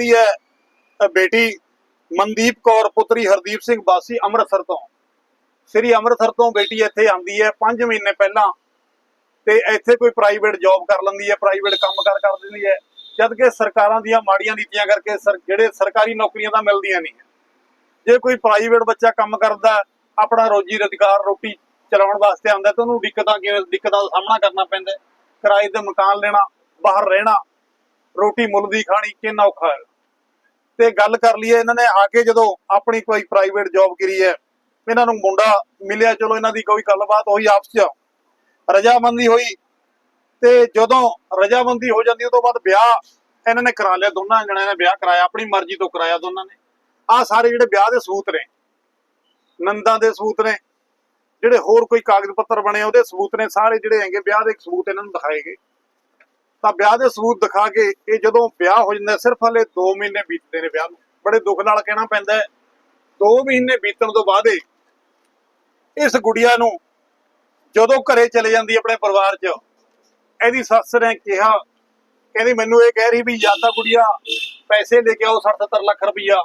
ਜਿਹੜੀ ਹੈ ਬੇਟੀ ਮਨਦੀਪ ਕੌਰ, ਪੁੱਤਰੀ ਹਰਦੀਪ ਸਿੰਘ ਬਾਸੀ ਅੰਮ੍ਰਿਤਸਰ ਤੋਂ। ਸ੍ਰੀ ਅੰਮ੍ਰਿਤਸਰ ਤੋਂ ਬੇਟੀ ਇੱਥੇ ਆਂਦੀ ਹੈ 5 ਮਹੀਨੇ ਪਹਿਲਾਂ ਤੇ ਇੱਥੇ ਕੋਈ ਪ੍ਰਾਈਵੇਟ ਜੌਬ ਕਰ ਲੈਂਦੀ ਹੈ ਪ੍ਰਾਈਵੇਟ ਕੰਮ ਕਾਰ ਕਰ ਦਿੰਦੀ ਹੈ। ਜਦ ਕਿ ਸਰਕਾਰਾਂ ਦੀਆਂ ਮਾੜੀਆਂ ਨੀਤੀਆਂ ਕਰਕੇ ਜਿਹੜੇ ਸਰਕਾਰੀ ਨੌਕਰੀਆਂ ਤਾਂ ਮਿਲਦੀਆਂ ਨਹੀਂ। ਜੇ ਕੋਈ ਪ੍ਰਾਈਵੇਟ ਬੱਚਾ ਕੰਮ ਕਰਦਾ, ਆਪਣਾ ਰੋਜੀ ਰੁਜ਼ਗਾਰ ਰੋਟੀ ਚਲਾਉਣ ਵਾਸਤੇ ਆਉਂਦਾ, ਤਾਂ ਉਹਨੂੰ ਦਿੱਕਤਾਂ ਕਿਵੇਂ, ਦਿੱਕਤਾਂ ਦਾ ਸਾਹਮਣਾ ਕਰਨਾ ਪੈਂਦਾ ਕਿਰਾਏ ਤੇ ਮਕਾਨ ਲੈਣਾ, ਬਾਹਰ ਰਹਿਣਾ, ਰੋਟੀ ਮੁੱਲ ਦੀ ਖਾਣੀ ਕਿੰਨਾ ਔਖਾ ਹੈ। ਤੇ ਗੱਲ ਕਰ ਲਈਏ ਇਹਨਾਂ ਨੇ ਆ ਕੇ ਜਦੋਂ ਆਪਣੀ ਕੋਈ ਪ੍ਰਾਈਵੇਟ ਜੌਬ ਕਰੀ ਹੈ, ਇਹਨਾਂ ਨੂੰ ਮੁੰਡਾ ਮਿਲਿਆ, ਚਲੋ ਇਹਨਾਂ ਦੀ ਕੋਈ ਗੱਲਬਾਤ ਹੋਈ ਆਪਸ ਚ, ਰਜਾਮੰਦੀ ਹੋਈ ਤੇ ਜਦੋਂ ਰਜਾਮੰਦੀ ਹੋ ਜਾਂਦੀ ਉਹ ਤੋਂ ਬਾਅਦ ਵਿਆਹ ਇਹਨਾਂ ਨੇ ਕਰਾ ਲਿਆ, ਦੋਨਾਂ ਜਣਿਆਂ ਨੇ ਵਿਆਹ ਕਰਾਇਆ, ਆਪਣੀ ਮਰਜ਼ੀ ਤੋਂ ਕਰਾਇਆ ਦੋਨਾਂ ਨੇ। ਆਹ ਸਾਰੇ ਜਿਹੜੇ ਵਿਆਹ ਦੇ ਸਬੂਤ ਨੇ, ਨੰਦਾਂ ਦੇ ਸਬੂਤ ਨੇ, ਜਿਹੜੇ ਹੋਰ ਕੋਈ ਕਾਗਜ਼ ਪੱਤਰ ਬਣੇ ਉਹਦੇ ਸਬੂਤ ਨੇ, ਸਾਰੇ ਜਿਹੜੇ ਹੈਗੇ ਵਿਆਹ ਦੇ ਸਬੂਤ ਇਹਨਾਂ ਨੂੰ ਦਿਖਾਏ ਗਏ। ਤਾਂ ਵਿਆਹ ਦੇ ਸਬੂਤ ਦਿਖਾ ਕੇ ਇਹ ਜਦੋਂ ਵਿਆਹ ਹੋ ਜਾਂਦਾ, ਸਿਰਫ ਹਲੇ 2 ਮਹੀਨੇ ਬੀਤਦੇ ਨੇ ਵਿਆਹ ਨੂੰ। ਬੜੇ ਦੁੱਖ ਨਾਲ ਕਹਿਣਾ ਪੈਂਦਾ ਹੈ। 2 ਮਹੀਨੇ ਬੀਤਣ ਤੋਂ ਬਾਅਦ ਇਸ ਗੁੜੀਆ ਨੂੰ ਜਦੋਂ ਘਰੇ ਚਲੇ ਜਾਂਦੀ ਆਪਣੇ ਪਰਿਵਾਰ 'ਚ, ਇਹਦੀ ਸੱਸ ਨੇ ਕਿਹਾ, ਕਹਿੰਦੀ, ਮੈਨੂੰ ਇਹ ਕਹਿ ਰਹੀ ਵੀ ਜਾਂ ਤਾਂ ਗੁੜੀਆ ਪੈਸੇ ਲੈ ਕੇ ਆਓ 60-70 ਲੱਖ ਰੁਪਈਆ,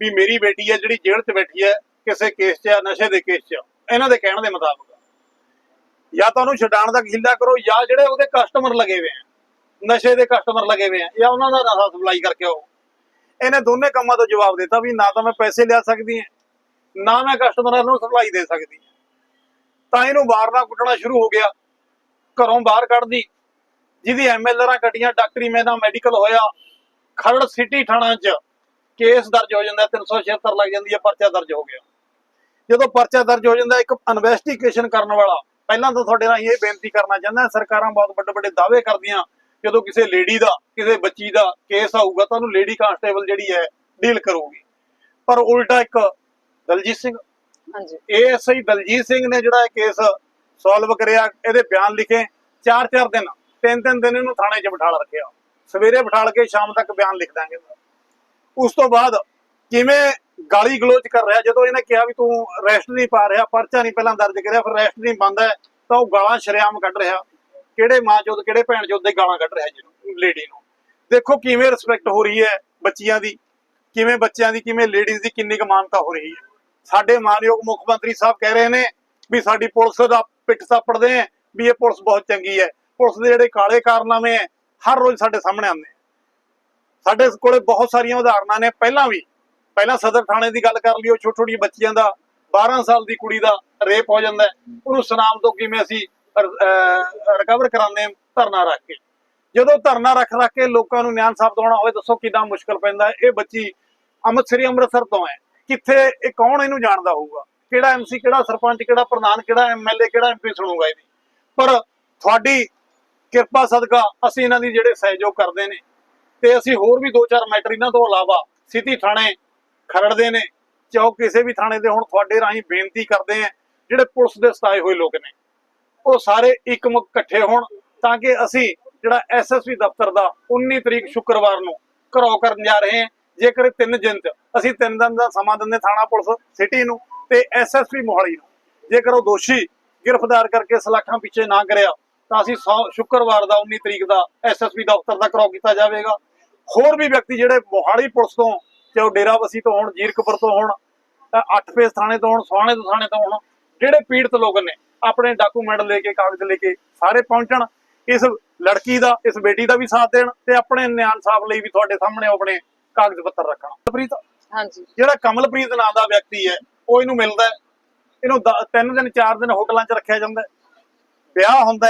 ਵੀ ਮੇਰੀ ਬੇਟੀ ਹੈ ਜਿਹੜੀ ਜੇਲ੍ਹ 'ਚ ਬੈਠੀ ਹੈ, ਕਿਸੇ ਕੇਸ 'ਚ ਆ ਨਸ਼ੇ ਦੇ ਕੇਸ 'ਚ। ਇਹਨਾਂ ਦੇ ਕਹਿਣ ਦੇ ਮੁਤਾਬਕ। ਜਾਂ ਤਾਂ ਉਹਨੂੰ ਛਡਾਣ ਦਾ ਹਿੱਲਾ ਕਰੋ, ਜਾਂ ਜਿਹੜੇ ਉਹਦੇ ਕਸਟਮਰ ਲੱਗੇ ਹੋਏ ਆ, ਨਸ਼ੇ ਦੇ ਕਸਟਮਰ ਲੱਗੇ ਹੋਏ ਆ, ਜਾਂ ਉਹਨਾਂ ਦਾ ਨਸ਼ਾ ਸਪਲਾਈ ਕਰਕੇ ਆਓ। ਇਹਨੇ ਦੋਨੇ ਕੰਮਾਂ ਤੋਂ ਜਵਾਬ ਦਿੱਤਾ ਵੀ ਨਾ ਤਾਂ ਮੈਂ ਪੈਸੇ ਲਿਆ ਸਕਦੀ ਹਾਂ, ਨਾ ਮੈਂ ਕਸਟਮਰਾਂ ਨੂੰ ਸਪਲਾਈ ਦੇ ਸਕਦੀ ਤਾਂ ਇਹਨੂੰ ਮਾਰਨਾ ਕੁੱਟਣਾ ਸ਼ੁਰੂ ਹੋ ਗਿਆ, ਘਰੋਂ ਬਾਹਰ ਕੱਢਦੀ। ਜਿਹਦੀ ਐਮਐਲਆਰਾਂ ਕੱਟੀਆਂ ਡਾਕਟਰੀ ਮੈਦਾ ਮੈਡੀਕਲ ਹੋਇਆ, ਖਰੜ ਸਿਟੀ ਥਾਣਾ 'ਚ ਕੇਸ ਦਰਜ ਹੋ ਜਾਂਦਾ 376 ਲੱਗ ਜਾਂਦੀ ਹੈ, ਪਰਚਾ ਦਰਜ ਹੋ ਗਿਆ। ਜਦੋਂ ਪਰਚਾ ਦਰਜ ਹੋ ਜਾਂਦਾ, ਇੱਕ ਇਨਵੈਸਟੀਗੇਸ਼ਨ ਕਰਨ ਵਾਲਾ ਪਹਿਲਾਂ ਤਾਂ ਤੁਹਾਡੇ ਨਾਲ ਇਹ ਬੇਨਤੀ ਕਰਨਾ ਚਾਹੁੰਦਾ ਸਰਕਾਰਾਂ ਬਹੁਤ ਵੱਡੇ ਵੱਡੇ ਦਾਅਵੇ ਕਰਦੀਆਂ ਜਦੋਂ ਕਿਸੇ ਲੇਡੀ ਦਾ ਕਿਸੇ ਬੱਚੀ ਦਾ ਕੇਸ ਆਊਗਾ ਤਾਂ ਉਹਨੂੰ ਲੇਡੀ ਕਾਂਸਟੇਬਲ ਜਿਹੜੀ ਹੈ ਡੀਲ ਕਰੂਗੀ। ਪਰ ਉਲਟਾ ਇੱਕ ਦਲਜੀਤ ਸਿੰਘ ਹਾਂਜੀ। ਏਐਸਆਈ ਦਲਜੀਤ ਸਿੰਘ ਨੇ ਜਿਹੜਾ ਇਹ ਕੇਸ ਸੋਲਵ ਕਰਿਆ ਇਹਦੇ ਬਿਆਨ ਲਿਖੇ ਚਾਰ ਚਾਰ ਦਿਨ ਤਿੰਨ ਤਿੰਨ ਦਿਨ ਇਹਨੂੰ ਥਾਣੇ 'ਚ ਬਿਠਾਲ ਰੱਖਿਆ। ਸਵੇਰੇ ਬਿਠਾਲ ਕੇ ਸ਼ਾਮ ਤੱਕ ਬਿਆਨ ਲਿਖ ਦਾਂਗੇ ਉਸ ਤੋਂ ਬਾਅਦ ਕਿਵੇਂ ਗਾਲੀ ਗਲੋਚ ਕਰ ਰਿਹਾ? ਜਦੋਂ ਇਹਨੇ ਕਿਹਾ ਵੀ ਤੂੰ ਰੈਸਟ ਨਹੀਂ ਪਾ ਰਿਹਾ, ਪਰਚਾ ਨਹੀਂ ਪਹਿਲਾਂ ਦਰਜ ਕਰਿਆ, ਫਿਰ ਅਰੈਸਟ ਨਹੀਂ ਬੰਦਾ ਤਾਂ ਉਹ ਗਾਲਾਂ ਸ਼ਰੇਆਮ ਕੱਢ ਰਿਹਾ। ਕਿਹੜੇ ਮਾਂ ਚੋਦ, ਕਿਹੜੇ ਭੈਣ ਚੋਦ ਦੇ ਗਾਲਾਂ ਕੱਢ ਰਿਹਾ ਜੀ ਲੇਡੀ ਨੂੰ? ਦੇਖੋ ਕਿਵੇਂ ਰਿਸਪੈਕਟ ਹੋ ਰਹੀ ਹੈ ਬੱਚੀਆਂ ਦੀ, ਕਿਵੇਂ ਬੱਚਿਆਂ ਦੀ, ਕਿਵੇਂ ਲੇਡੀਜ਼ ਦੀ ਕਿੰਨੀ ਕੁ ਹੋ ਰਹੀ ਹੈ। ਸਾਡੇ ਮਾਨਯੋਗ ਮੁੱਖ ਮੰਤਰੀ ਸਾਹਿਬ ਕਹਿ ਰਹੇ ਨੇ ਵੀ ਸਾਡੀ ਪੁਲਿਸ ਦਾ ਪਿੱਠ ਸਾਪੜਦੇ ਆ ਵੀ ਇਹ ਪੁਲਿਸ ਬਹੁਤ ਚੰਗੀ ਹੈ। ਪੁਲਿਸ ਦੇ ਜਿਹੜੇ ਕਾਲੇ ਕਾਰਨਾਮੇ ਹੈ, ਹਰ ਰੋਜ਼ ਸਾਡੇ ਸਾਹਮਣੇ ਆਉਂਦੇ ਸਾਡੇ ਕੋਲੇ ਬਹੁਤ ਸਾਰੀਆਂ ਉਦਾਹਰਨਾਂ ਨੇ, ਪਹਿਲਾਂ ਵੀ ਪਹਿਲਾਂ ਸਦਰ ਥਾਣੇ ਦੀ ਗੱਲ ਕਰ ਲਿਓ ਛੋਟੀ ਛੋਟੀ ਬੱਚੀਆਂ ਦਾ 12 ਸਾਲ ਦੀ ਕੁੜੀ ਦਾ ਰੇਪ ਹੋ ਜਾਂਦਾ ਉਹਨੂੰ ਸਨਾਮ ਤੋਂ ਕਿਵੇਂ ਅਸੀਂ ਰਿਕਵਰ ਕਰਾਉਂਦੇ ਧਰਨਾ ਰੱਖ ਕੇ। ਜਦੋਂ ਧਰਨਾ ਰੱਖ ਰੱਖ ਕੇ ਲੋਕਾਂ ਨੂੰ ਨਿਆਂ ਸਾਬਤ ਹੋਣਾ ਹੋਵੇ, ਦੱਸੋ ਕਿੰਨਾ ਮੁਸ਼ਕਲ ਪੈਂਦਾ ਇਹ ਬੱਚੀ ਅੰਮ੍ਰਿਤਸਰੀ, ਅੰਮ੍ਰਿਤਸਰ ਤੋਂ ਹੈ। ਕਿੱਥੇ, ਇਹ ਕੌਣ ਇਹਨੂੰ ਜਾਣਦਾ ਹੋਊਗਾ? ਕਿਹੜਾ ਐਮਸੀ ਕਿਹੜਾ ਸਰਪੰਚ, ਕਿਹੜਾ ਪ੍ਰਧਾਨ, ਕਿਹੜਾ ਐਮਐਲਏ ਕਿਹੜਾ ਐਮਪੀ ਸੁਣੂਗਾ ਇਹਦੀ? ਪਰ ਤੁਹਾਡੀ ਕਿਰਪਾ, ਸਦਕਾ ਅਸੀਂ ਇਹਨਾਂ ਦੀ ਜਿਹੜੇ ਸਹਿਯੋਗ ਕਰਦੇ ਨੇ, ਤੇ ਅਸੀਂ ਹੋਰ ਵੀ ਦੋ ਚਾਰ ਮੈਟਰ ਇਹਨਾਂ ਤੋਂ ਇਲਾਵਾ ਸਿਟੀ ਥਾਣੇ ਖਰੜਦੇ ਨੇ ਚਾਹੋ ਕਿਸੇ ਵੀ ਥਾਣੇ ਦੇ ਹੁਣ ਤੁਹਾਡੇ ਰਾਹੀਂ ਬੇਨਤੀ ਕਰਦੇ ਆ, ਜਿਹੜੇ ਪੁਲਿਸ ਦੇ ਸਤਾਏ ਹੋਏ ਲੋਕ ਨੇ, ਉਹ ਸਾਰੇ ਇੱਕ ਮੁੱਖ ਇਕੱਠੇ ਹੋਣ ਤਾਂ ਕਿ ਅਸੀਂ ਜਿਹੜਾ ਐਸਐਸਪੀ ਦਫ਼ਤਰ ਦਾ 19 ਤਰੀਕ ਸ਼ੁੱਕਰਵਾਰ ਨੂੰ ਘਰੋ ਕਰਨ ਜਾ ਰਹੇ ਹਾਂ, ਜੇਕਰ ਤਿੰਨ ਦਿਨ ਚ ਅਸੀਂ ਤਿੰਨ ਦਿਨ ਦਾ ਸਮਾਂ ਦਿੰਦੇ ਥਾਣਾ ਪੁਲਿਸ ਸਿਟੀ ਨੂੰ ਤੇ ਐਸਐਸਪੀ ਮੋਹਾਲੀ ਨੂੰ। ਜੇਕਰ ਉਹ ਦੋਸ਼ੀ ਗ੍ਰਿਫਤਾਰ ਕਰਕੇ ਸਲਾਖਾਂ ਪਿੱਛੇ ਨਾ ਕਰਿਆ, ਤਾਂ ਅਸੀਂ ਸੌ- ਸ਼ੁੱਕਰਵਾਰ ਦਾ 19 ਤਰੀਕ ਦਾ ਐਸਐਸਪੀ ਦਫ਼ਤਰ ਦਾ ਘਰੋ ਕੀਤਾ ਜਾਵੇਗਾ। ਹੋਰ ਵੀ ਵਿਅਕਤੀ ਜਿਹੜੇ ਮੋਹਾਲੀ ਪੁਲਿਸ ਤੋਂ ਚਾਹੇ ਉਹ ਡੇਰਾਬੱਸੀ ਤੋਂ ਹੋਣ ਜੀਰਕਪੁਰ ਤੋਂ ਹੋਣ ਅੱਠ ਫੇਸ ਥਾਣੇ ਤੋਂ ਹੋਣ ਸੋਹਾਣੇ ਤੋਂ ਥਾਣੇ ਤੋਂ ਹੋਣ ਜਿਹੜੇ ਪੀੜਤ ਲੋਕ ਨੇ ਆਪਣੇ ਡਾਕੂਮੈਂਟ ਲੈ ਕੇ ਕਾਗਜ਼ ਲੈ ਕੇ ਸਾਰੇ ਪਹੁੰਚਣ ਇਸ ਲੜਕੀ ਦਾ ਇਸ ਬੇਟੀ ਦਾ ਵੀ ਸਾਥ ਦੇਣ ਤੇ ਆਪਣੇ ਨਿਆਂ ਸਾਫ਼ ਲਈ ਵੀ ਤੁਹਾਡੇ ਸਾਹਮਣੇ ਆਪਣੇ ਕਾਗਜ਼ ਪੱਤਰ ਰੱਖਣ। ਕਮਲਪ੍ਰੀਤ ਹਾਂਜੀ। ਜਿਹੜਾ ਕਮਲਪ੍ਰੀਤ ਨਾਂ ਦਾ ਵਿਅਕਤੀ ਹੈ ਉਹ ਇਹਨੂੰ ਮਿਲਦਾ ਇਹਨੂੰ ਤਿੰਨ ਦਿਨ ਚਾਰ ਦਿਨ ਹੋਟਲਾਂ 'ਚ ਰੱਖਿਆ ਜਾਂਦਾ ਵਿਆਹ ਹੁੰਦਾ